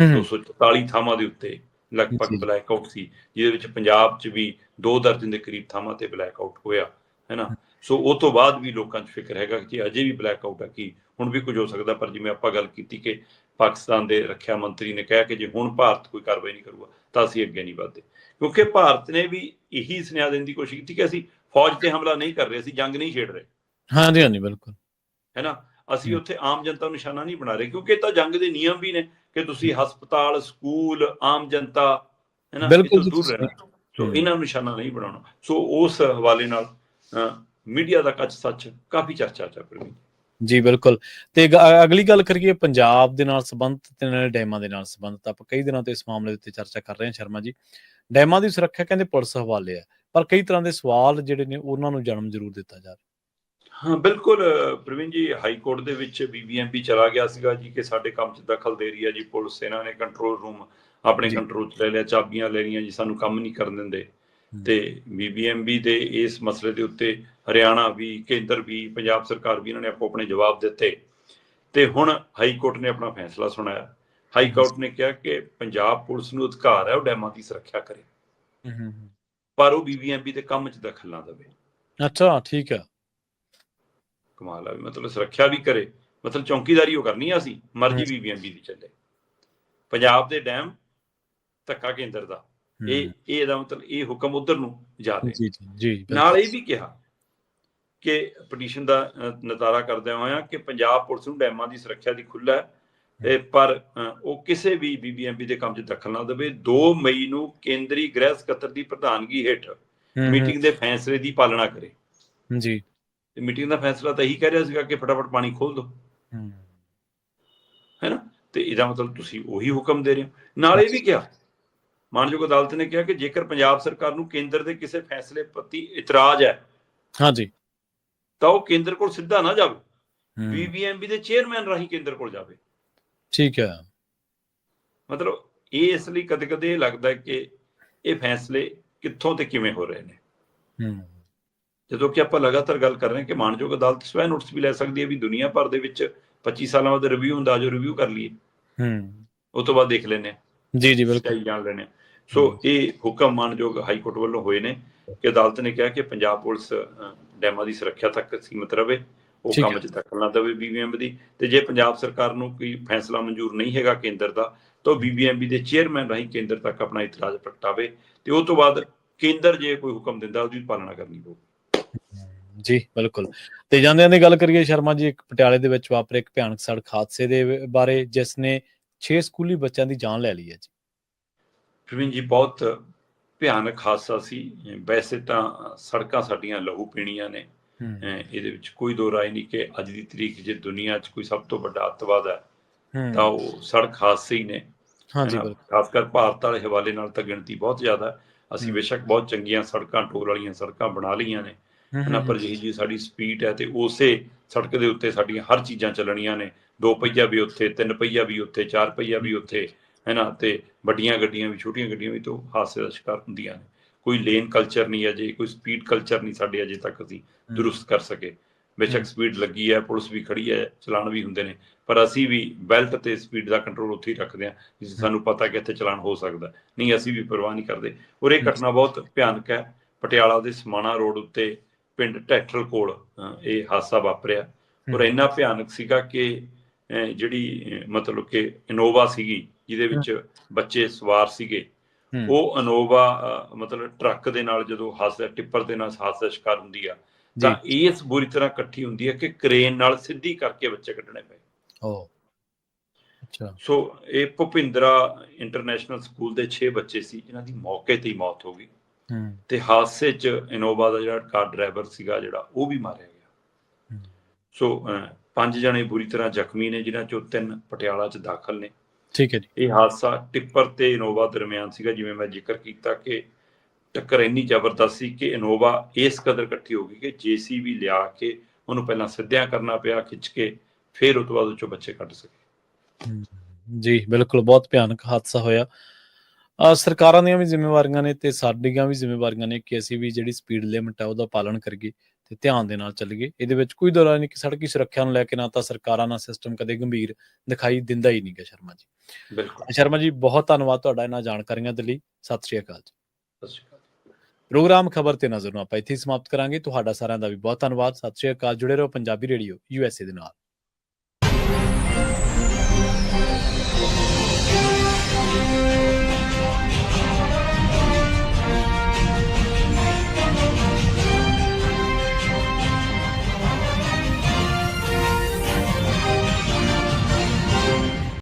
ਹੂੰ, ਹੂੰ, 244 ਥਾਵਾਂ ਦੇ ਉੱਤੇ। ਲਗਭਗ। ਬਲੈਕ ਆਊਟ ਸੀ ਜਿਹਦੇ ਵਿੱਚ ਪੰਜਾਬ 'ਚ ਵੀ ਦੋ ਦਰਜਨ ਦੇ ਕਰੀਬ ਥਾਵਾਂ ਤੇ ਬਲੈਕ ਆਊਟ ਹੋਇਆ ਹੈਨਾ ਸੋ ਉਹ ਤੋਂ ਬਾਅਦ ਵੀ ਲੋਕਾਂ 'ਚ ਫਿਕਰ ਹੈਗਾ ਕਿ ਅਜੇ ਵੀ ਬਲੈਕ ਆਊਟ ਹੈ ਕਿ ਹੁਣ ਵੀ ਕੁਝ ਹੋ ਸਕਦਾ ਪਰ ਜਿਵੇਂ ਆਪਾਂ ਗੱਲ ਕੀਤੀ ਕਿ ਪਾਕਿਸਤਾਨ ਦੇ ਰੱਖਿਆ ਮੰਤਰੀ ਨੇ ਕਿਹਾ ਕਿ ਜੇ ਹੁਣ ਭਾਰਤ ਕੋਈ ਕਾਰਵਾਈ ਨਹੀਂ ਕਰੂਗਾ ਤਾਂ ਅਸੀਂ ਅੱਗੇ ਨਹੀਂ ਵਧਦੇ। ਕਿਉਂਕਿ ਭਾਰਤ ਨੇ ਵੀ ਇਹੀ ਸੁਨੇਹਾ ਦੇਣ ਦੀ ਕੋਸ਼ਿਸ਼ ਕੀਤੀ ਕਿ ਅਸੀਂ ਫੌਜ ਤੇ ਹਮਲਾ ਨਹੀਂ ਕਰ ਰਹੇ ਅਸੀਂ ਜੰਗ ਨਹੀਂ ਛੇੜ ਰਹੇ। ਹਾਂਜੀ ਹਾਂਜੀ ਬਿਲਕੁਲ। ਹੈਨਾ ਅਸੀਂ। ਉੱਥੇ ਆਮ ਜਨਤਾ ਨੂੰ ਨਿਸ਼ਾਨਾ ਨਹੀਂ ਬਣਾ ਰਹੇ ਕਿਉਂਕਿ ਇਹ ਤਾਂ ਜੰਗ ਦੇ ਨਿਯਮ ਵੀ ਨੇ ਕਿ ਤੁਸੀਂ ਹਸਪਤਾਲ ਸਕੂਲ ਆਮ ਜਨਤਾ ਹੈਨਾ ਬਿਲਕੁਲ ਇਹ ਤੋਂ ਜੀ, ਦੂਰ ਰਹਿਣਾ। ਸੋ। ਇਹਨਾਂ ਨੂੰ ਨਿਸ਼ਾਨਾ ਨਹੀਂ ਬਣਾਉਣਾ। ਸੋ ਉਸ ਹਵਾਲੇ ਨਾਲ ਮੀਡੀਆ ਦਾ ਕੱਚ ਸੱਚ ਕਾਫੀ ਚਰਚਾ ਚੱਲ ਰਹੀ ਹੈ। ਜੀ ਬਿਲਕੁਲ। ਤੇ ਅਗਲੀ ਗੱਲ ਕਰੀਏ ਪੰਜਾਬ ਦੇ ਨਾਲ ਸੰਬੰਧਿਤ ਤੇ ਨਾਲ ਡੈਮਾਂ ਦੇ ਨਾਲ ਸੰਬੰਧਿਤ। ਆਪਾਂ ਕਈ ਦਿਨਾਂ ਤੋਂ ਇਸ ਮਾਮਲੇ ਦੇ ਉੱਤੇ ਚਰਚਾ ਕਰ ਰਹੇ ਹਾਂ ਸ਼ਰਮਾ ਜੀ। ਡੈਮਾਂ ਦੀ ਸੁਰੱਖਿਆ ਕਹਿੰਦੇ ਪੁਲਿਸ ਹਵਾਲੇ ਹੈ ਪਰ ਕਈ ਤਰ੍ਹਾਂ ਦੇ ਸਵਾਲ ਜਿਹੜੇ ਨੇ ਉਹਨਾਂ ਨੂੰ ਜਨਮ ਜ਼ਰੂਰ ਦਿੱਤਾ ਜਾ ਰਿਹਾ। ਹਾਂ ਬਿਲਕੁਲ ਪ੍ਰਵੀਨ ਜੀ ਹਾਈ ਕੋਰਟ ਦੇ ਵਿੱਚ ਬੀਬੀਐਮਬੀ ਚਲਾ ਗਿਆ ਸੀਗਾ ਜੀ ਕਿ ਸਾਡੇ ਕੰਮ 'ਚ ਦਖਲ ਦੇ ਰਹੀ ਹੈ ਜੀ ਪੁਲਿਸ ਇਹਨਾਂ ਨੇ ਕੰਟਰੋਲ ਰੂਮ ਆਪਣੇ। ਕੰਟਰੋਲ 'ਚ ਲੈ ਲਿਆ ਚਾਬੀਆਂ ਲੈ ਲਈਆਂ ਜੀ ਸਾਨੂੰ ਕੰਮ ਨਹੀਂ ਕਰਨ ਦਿੰਦੇ। ਤੇ ਬੀਬੀਐਮਬੀ ਦੇ ਇਸ ਮਸਲੇ ਦੇ ਉੱਤੇ ਹਰਿਆਣਾ ਵੀ ਕੇਂਦਰ ਵੀ ਪੰਜਾਬ ਸਰਕਾਰ ਵੀ ਇਹਨਾਂ ਨੇ ਆਪੋ ਆਪਣੇ ਜਵਾਬ ਦਿੱਤੇ। ਤੇ ਹੁਣ ਹਾਈ ਕੋਰਟ ਨੇ ਆਪਣਾ ਫੈਸਲਾ ਸੁਣਾਇਆ। ਹਾਈ ਕੋਰਟ ਨੇ ਕਿਹਾ ਕਿ ਪੰਜਾਬ ਪੁਲਿਸ ਨੂੰ ਅਧਿਕਾਰ ਹੈ ਉਹ ਡੈਮਾਂ ਦੀ ਸੁਰੱਖਿਆ ਕਰੇ। ਪਰ ਉਹ ਬੀਬੀਐਮਬੀ ਦੇ ਕੰਮ 'ਚ ਦਖਲ ਨਾ ਦੇਵੇ। ਅੱਛਾ ਠੀਕ ਹੈ। ਕਮਾਲ ਆ ਵੀ ਮਤਲਬ ਸੁਰੱਖਿਆ ਵੀ ਕਰੇ। ਮਤਲਬ ਚੌਕੀਦਾਰੀ ਉਹ ਕਰਨੀ ਆ ਅਸੀਂ ਮਰਜ਼ੀ। ਬੀਬੀਐਮਬੀ ਦੀ ਚੱਲੇ। ਪੰਜਾਬ ਦੇ ਡੈਮ ਧੱਕਾ ਕੇਂਦਰ ਦਾ। ਇਹ ਇਹ ਇਹਦਾ ਮਤਲਬ ਇਹ ਹੁਕਮ ਉਧਰ ਨੂੰ ਜਾ ਰਿਹਾ। ਜੀ ਜੀ। ਨਾਲ ਇਹ ਵੀ ਕਿਹਾ ਕਿ ਪਟੀਸ਼ਨ ਦਾ ਨਿਤਾਰਾ ਕਰਦਿਆਂ ਹੋਇਆ ਕਿ ਪੰਜਾਬ ਪੁਲਿਸ ਨੂੰ ਡੈਮਾਂ ਦੀ ਸੁਰੱਖਿਆ ਦੀ ਖੁੱਲ੍ਹਾ ਹੈ ਤੇ ਪਰ ਉਹ ਕਿਸੇ ਵੀ ਬੀਬੀਐਮਬੀ ਦੇ ਕੰਮ 'ਚ ਦਖਲ ਨਾ ਦੇਵੇ। 2 ਮਈ ਨੂੰ ਕੇਂਦਰੀ ਗ੍ਰਹਿ ਸਕੱਤਰ ਦੀ ਪ੍ਰਧਾਨਗੀ ਹੇਠ ਮੀਟਿੰਗ ਦੇ ਫੈਸਲੇ ਦੀ ਪਾਲਣਾ ਕਰੇ। ਜੀ। ਤੇ ਮੀਟਿੰਗ ਦਾ ਫੈਸਲਾ ਤਾਂ ਇਹੀ ਕਹਿ ਰਿਹਾ ਸੀਗਾ ਕਿ ਫਟਾਫਟ ਪਾਣੀ ਖੋਲ ਦਿਓ। ਹੈਨਾ? ਤੇ ਇਹਦਾ ਮਤਲਬ ਤੁਸੀਂ ਉਹੀ ਹੁਕਮ ਦੇ ਰਹੇ ਹੋ। ਨਾਲ ਇਹ ਵੀ ਕਿਹਾ ਮਾਨਯੋਗ ਅਦਾਲਤ ਨੇ ਕਿਹਾ ਕਿ ਜੇਕਰ ਪੰਜਾਬ ਸਰਕਾਰ ਨੂੰ ਕੇਂਦਰ ਦੇ ਕਿਸੇ ਫੈਸਲੇ ਪ੍ਰਤੀ ਇਤਰਾਜ਼ ਹੈ ਹਾਂਜੀ। ਤਾਂ ਉਹ ਕੇਂਦਰ ਕੋਲ ਸਿੱਧਾ ਨਾ ਜਾਵੇ। ਬੀਬੀਐਮਬੀ ਦੇ ਚੇਅਰਮੈਨ ਰਾਹੀਂ ਕੇਂਦਰ ਕੋਲ ਜਾਵੇ। ਠੀਕ ਹੈ। ਮਤਲਬ ਇਹ ਇਸ ਲਈ ਕਦੇ-ਕਦੇ ਇਹ ਲੱਗਦਾ ਹੈ ਕਿ ਇਹ ਫੈਸਲੇ ਕਿੱਥੋਂ ਤੇ ਕਿਵੇਂ ਹੋ ਰਹੇ ਨੇ। ਹਮ, ਜਦੋਂ ਕਿ ਆਪਾਂ ਲਗਾਤਾਰ ਗੱਲ ਕਰ ਰਹੇ ਹਾਂ ਕਿ ਮਾਨਯੋਗ ਅਦਾਲਤ ਸਵੈ ਨੋਟਿਸ ਵੀ ਲੈ ਸਕਦੀ ਹੈ ਵੀ ਦੁਨੀਆ ਭਰ ਦੇ ਵਿੱਚ 25 ਸਾਲਾਂ ਬਾਅਦ ਰਿਵਿਊ ਹੁੰਦਾ ਜੋ ਰਿਵਿਊ ਕਰ ਲਈਏ। ਹਮ, ਉਸ ਤੋਂ ਬਾਅਦ ਦੇਖ ਹਾਂ। ਜੀ ਜੀ ਬਿਲਕੁਲ। ਜਾਣ ਲੈਣੇ ਸੋ ਇਹ ਹੁਕਮ ਮਾਨਯੋਗ ਹਾਈ ਕੋਰਟ ਵੱਲੋਂ ਹੋਏ ਨੇ ਕਿ ਅਦਾਲਤ ਨੇ ਕਿਹਾ ਕਿ ਪੰਜਾਬ ਪੁਲਿਸ ਡੈਮਾਂ ਦੀ ਸੁਰੱਖਿਆ ਤੱਕ ਸੀਮਤ ਰਵੇ। ਉਹ ਕੰਮ ਹੈ। 'ਚ ਦਖਲ ਨਾ ਦੇਵੇ ਬੀਬੀਐਮ ਦੀ। ਤੇ ਜੇ ਪੰਜਾਬ ਸਰਕਾਰ ਨੂੰ ਕੋਈ ਫੈਸਲਾ ਮਨਜ਼ੂਰ ਨਹੀਂ ਹੈਗਾ ਕੇਂਦਰ ਦਾ ਤਾਂ ਬੀਬੀਐਮਬੀ ਦੇ ਚੇਅਰਮੈਨ ਰਾਹੀਂ ਕੇਂਦਰ ਤੱਕ ਆਪਣਾ ਇਤਰਾਜ਼ ਪ੍ਰਗਟਾਵੇ। ਤੇ ਉਹ ਤੋਂ ਬਾਅਦ ਕੇਂਦਰ ਜੇ ਕੋਈ ਹੁਕਮ ਦਿੰਦਾ ਉਹਦੀ ਪਾਲਣਾ ਕਰਨੀ ਪਊ। ਜੀ ਬਿਲਕੁਲ। ਤੇ ਜਾਂਦੇ ਜਾਂਦੇ ਗੱਲ ਕਰੀਏ ਸ਼ਰਮਾ ਜੀ ਇੱਕ ਪਟਿਆਲੇ ਦੇ ਵਿੱਚ ਵਾਪਰੇ ਇੱਕ ਭਿਆਨਕ ਸੜਕ ਹਾਦਸੇ ਦੇ ਬਾਰੇ ਜਿਸ ਨੇ 6 ਸਕੂਲੀ ਬੱਚਿਆਂ ਦੀ ਜਾਨ ਲੈ ਲਈ ਹੈ ਜੀ। ਪ੍ਰਵੀਨ ਜੀ ਬਹੁਤ ਭਿਆਨਕ ਹਾਦਸਾ ਸੀ। ਵੈਸੇ ਤਾਂ ਸੜਕਾਂ ਸਾਡੀਆਂ ਲਹੂ ਪੀਣੀਆਂ ਨੇ। ਇਹਦੇ ਵਿੱਚ ਕੋਈ ਦੋ ਰਾਏ ਨਹੀਂ ਕਿ ਅੱਜ ਦੀ ਤਰੀਕ ਜੇ ਦੁਨੀਆ 'ਚ ਕੋਈ ਸਭ ਤੋਂ ਵੱਡਾ ਅੱਤਵਾਦ ਹੈ ਤਾਂ ਉਹ ਸੜਕ ਹਾਦਸੇ ਹੀ ਨੇ। ਹਾਂਜੀ ਹੈ ਨਾ। ਬਿਲਕੁਲ। ਖਾਸ ਕਰ ਭਾਰਤ ਵਾਲੇ ਹਵਾਲੇ ਨਾਲ ਤਾਂ ਗਿਣਤੀ ਬਹੁਤ ਜ਼ਿਆਦਾ। ਅਸੀਂ। ਬੇਸ਼ੱਕ ਬਹੁਤ ਚੰਗੀਆਂ ਸੜਕਾਂ ਟੋਲ ਵਾਲੀਆਂ ਸੜਕਾਂ ਬਣਾ ਲਈਆਂ ਨੇ। ਹਨਾ ਹੂੰ, ਪਰ ਜਿਹੀ ਜੀ ਸਾਡੀ ਸਪੀਡ ਹੈ ਤੇ ਉਸੇ ਸੜਕ ਦੇ ਉੱਤੇ ਸਾਡੀਆਂ ਹਰ ਚੀਜ਼ਾਂ ਚੱਲਣੀਆਂ ਨੇ। ਦੋ ਪਹੀਆ ਵੀ ਉੱਥੇ ਤਿੰਨ ਪਹੀਆ ਵੀ ਉੱਥੇ ਚਾਰ ਪਹੀਆ ਵੀ ਉੱਥੇ ਹੈਨਾ ਤੇ ਵੱਡੀਆਂ ਗੱਡੀਆਂ ਵੀ ਛੋਟੀਆਂ ਗੱਡੀਆਂ ਵੀ ਤੋਂ ਹਾਦਸੇ ਦਾ ਸ਼ਿਕਾਰ ਹੁੰਦੀਆਂ ਨੇ। ਕੋਈ ਲੇਨ ਕਲਚਰ ਨਹੀਂ ਅਜੇ ਕੋਈ ਸਪੀਡ ਕਲਚਰ ਨਹੀਂ ਸਾਡੇ ਅਜੇ ਤੱਕ ਅਸੀਂ ਹੂੰ, ਦਰੁਸਤ ਕਰ ਸਕੇ। ਬੇਸ਼ੱਕ ਸਪੀਡ ਲੱਗੀ ਹੈ ਪੁਲਿਸ ਵੀ ਖੜੀ ਹੈ ਚਲਾਨ ਵੀ ਹੁੰਦੇ ਨੇ ਪਰ ਅਸੀਂ ਵੀ ਬੈਲਟ ਤੇ ਸਪੀਡ ਦਾ ਕੰਟਰੋਲ ਉੱਥੇ ਹੀ ਰੱਖਦੇ ਹਾਂ ਜਿਸ ਸਾਨੂੰ ਪਤਾ ਕਿ ਇੱਥੇ ਚਲਾਨ ਹੋ ਸਕਦਾ ਹੈ। ਨਹੀਂ ਅਸੀਂ ਵੀ ਪਰਵਾਹ ਨਹੀਂ ਕਰਦੇ। ਔਰ ਇਹ ਘਟਨਾ ਬਹੁਤ ਭਿਆਨਕ ਹੈ। ਪਟਿਆਲਾ ਦੇ ਸਮਾਣਾ ਰੋਡ ਉੱਤੇ ਪਿੰਡ ਟੈਟਰਲ ਕੋਲ ਇਹ ਹਾਦਸਾ ਵਾਪਰਿਆ। ਔਰ ਇੰਨਾ ਭਿਆਨਕ ਸੀਗਾ ਕਿ ਜਿਹੜੀ ਮਤਲਬ ਕਿ ਇਨੋਵਾ ਸੀਗੀ ਜਿਹਦੇ ਵਿੱਚ ਬੱਚੇ ਸਵਾਰ ਸੀਗੇ ਉਹ ਇਨੋਵਾ ਮਤਲਬ ਟਰੱਕ ਦੇ ਨਾਲ ਜਦੋਂ ਹਾਦਸਾ ਟਿੱਪਰ ਦੇ ਨਾਲ ਹਾਦਸਾ ਸ਼ਿਕਾਰ ਹੁੰਦੀ ਆ ਤਾਂ ਇਸ ਬੁਰੀ ਤਰ੍ਹਾਂ ਇਕੱਠੀ ਹੁੰਦੀ ਹੈ ਕਿ ਕ੍ਰੇਨ ਨਾਲ ਸਿੱਧੀ ਕਰਕੇ ਬੱਚੇ ਕੱਢਣੇ ਪਏ। ਓ ਅੱਛਾ। ਸੋ ਇਹ ਭੁਪਿੰਦਰਾ ਇੰਟਰਨੈਸ਼ਨਲ ਸਕੂਲ ਦੇ 6 ਬੱਚੇ ਸੀ ਜਿਨ੍ਹਾਂ ਦੀ ਮੌਕੇ ਤੇ ਹੀ ਮੌਤ ਹੋ ਗਈ। ਤੇ ਹਾਦਸੇ 'ਚ ਇਨੋਵਾ ਦਾ ਜਿਹੜਾ ਕਾਰ ਡਰਾਈਵਰ ਸੀਗਾ ਜਿਹੜਾ ਉਹ ਵੀ ਮਾਰਿਆ ਗਿਆ। ਸੋ ਪੰਜ ਜਣੇ ਬੁਰੀ ਤਰ੍ਹਾਂ ਜ਼ਖਮੀ ਨੇ ਜਿਨ੍ਹਾਂ ਚੋਂ ਤਿੰਨ ਪਟਿਆਲਾ 'ਚ ਦਾਖਲ ਨੇ। ਠੀਕ ਹੈ ਜੀ। ਇਹ ਹਾਦਸਾ ਟਿੱਪਰ ਤੇ ਇਨੋਵਾ ਦਰਮਿਆਨ ਸੀਗਾ ਜਿਵੇਂ ਮੈਂ ਜ਼ਿਕਰ ਕੀਤਾ ਕਿ ਟੱਕਰ ਇੰਨੀ ਜ਼ਬਰਦਸਤ ਸੀ ਕਿ ਇਨੋਵਾ ਇਸ ਕਦਰ ਇਕੱਠੀ ਹੋ ਗਈ ਕਿ ਜੀਸੀਬੀ ਲਿਆ ਕੇ ਉਹਨੂੰ ਪਹਿਲਾਂ ਸਿੱਧਿਆਂ ਕਰਨਾ ਪਿਆ ਖਿੱਚ ਕੇ ਫਿਰ ਉਹ ਤੋਂ ਬਾਅਦ ਉਹ ਚੋਂ ਬੱਚੇ ਕੱਢ ਸਕੇ। ਜੀ ਬਿਲਕੁਲ ਬਹੁਤ ਭਿਆਨਕ ਹਾਦਸਾ ਹੋਇਆ। ਸਰਕਾਰਾਂ ਦੀਆਂ ਵੀ ਜ਼ਿੰਮੇਵਾਰੀਆਂ ਨੇ ਤੇ ਸਾਡੀਆਂ ਵੀ ਜ਼ਿੰਮੇਵਾਰੀਆਂ ਨੇ ਕਿ ਅਸੀਂ ਵੀ ਜਿਹੜੀ ਸਪੀਡ ਲਿਮਟ ਹੈ ਉਹਦਾ ਪਾਲਣ ਕਰੀਏ ਤੇ ਧਿਆਨ ਦੇ ਨਾਲ ਚੱਲੀਏ। ਇਹਦੇ ਵਿੱਚ ਕੋਈ ਦੋਰਾ ਨਹੀਂ ਕਿ ਸੜਕੀ ਸੁਰੱਖਿਆ ਨੂੰ ਲੈ ਕੇ ਨਾ ਤਾਂ ਸਰਕਾਰਾਂ ਨਾਲ ਸਿਸਟਮ ਕਦੇ ਗੰਭੀਰ ਦਿਖਾਈ ਦਿੰਦਾ ਹੀ ਨਹੀਂਗਾ ਸ਼ਰਮਾ ਜੀ। ਬਿਲਕੁਲ। ਸ਼ਰਮਾ ਜੀ ਬਹੁਤ ਧੰਨਵਾਦ ਤੁਹਾਡਾ ਇਹਨਾਂ ਜਾਣਕਾਰੀਆਂ ਦੇ ਲਈ। ਸਤਿ ਸ਼੍ਰੀ ਅਕਾਲ ਜੀ। ਸਤਿ ਸ਼੍ਰੀ ਅਕਾਲ। ਪ੍ਰੋਗਰਾਮ ਖਬਰ ਤੇ ਨਜ਼ਰ ਨੂੰ ਆਪਾਂ ਇੱਥੇ ਸਮਾਪਤ ਕਰਾਂਗੇ। ਤੁਹਾਡਾ ਸਾਰਿਆਂ ਦਾ ਵੀ ਬਹੁਤ ਧੰਨਵਾਦ। ਸਤਿ ਸ਼੍ਰੀ ਅਕਾਲ। ਜੁੜੇ ਰਹੋ ਪੰਜਾਬੀ ਰੇਡੀਓ ਯੂਐਸਏ ਦੇ ਨਾਲ।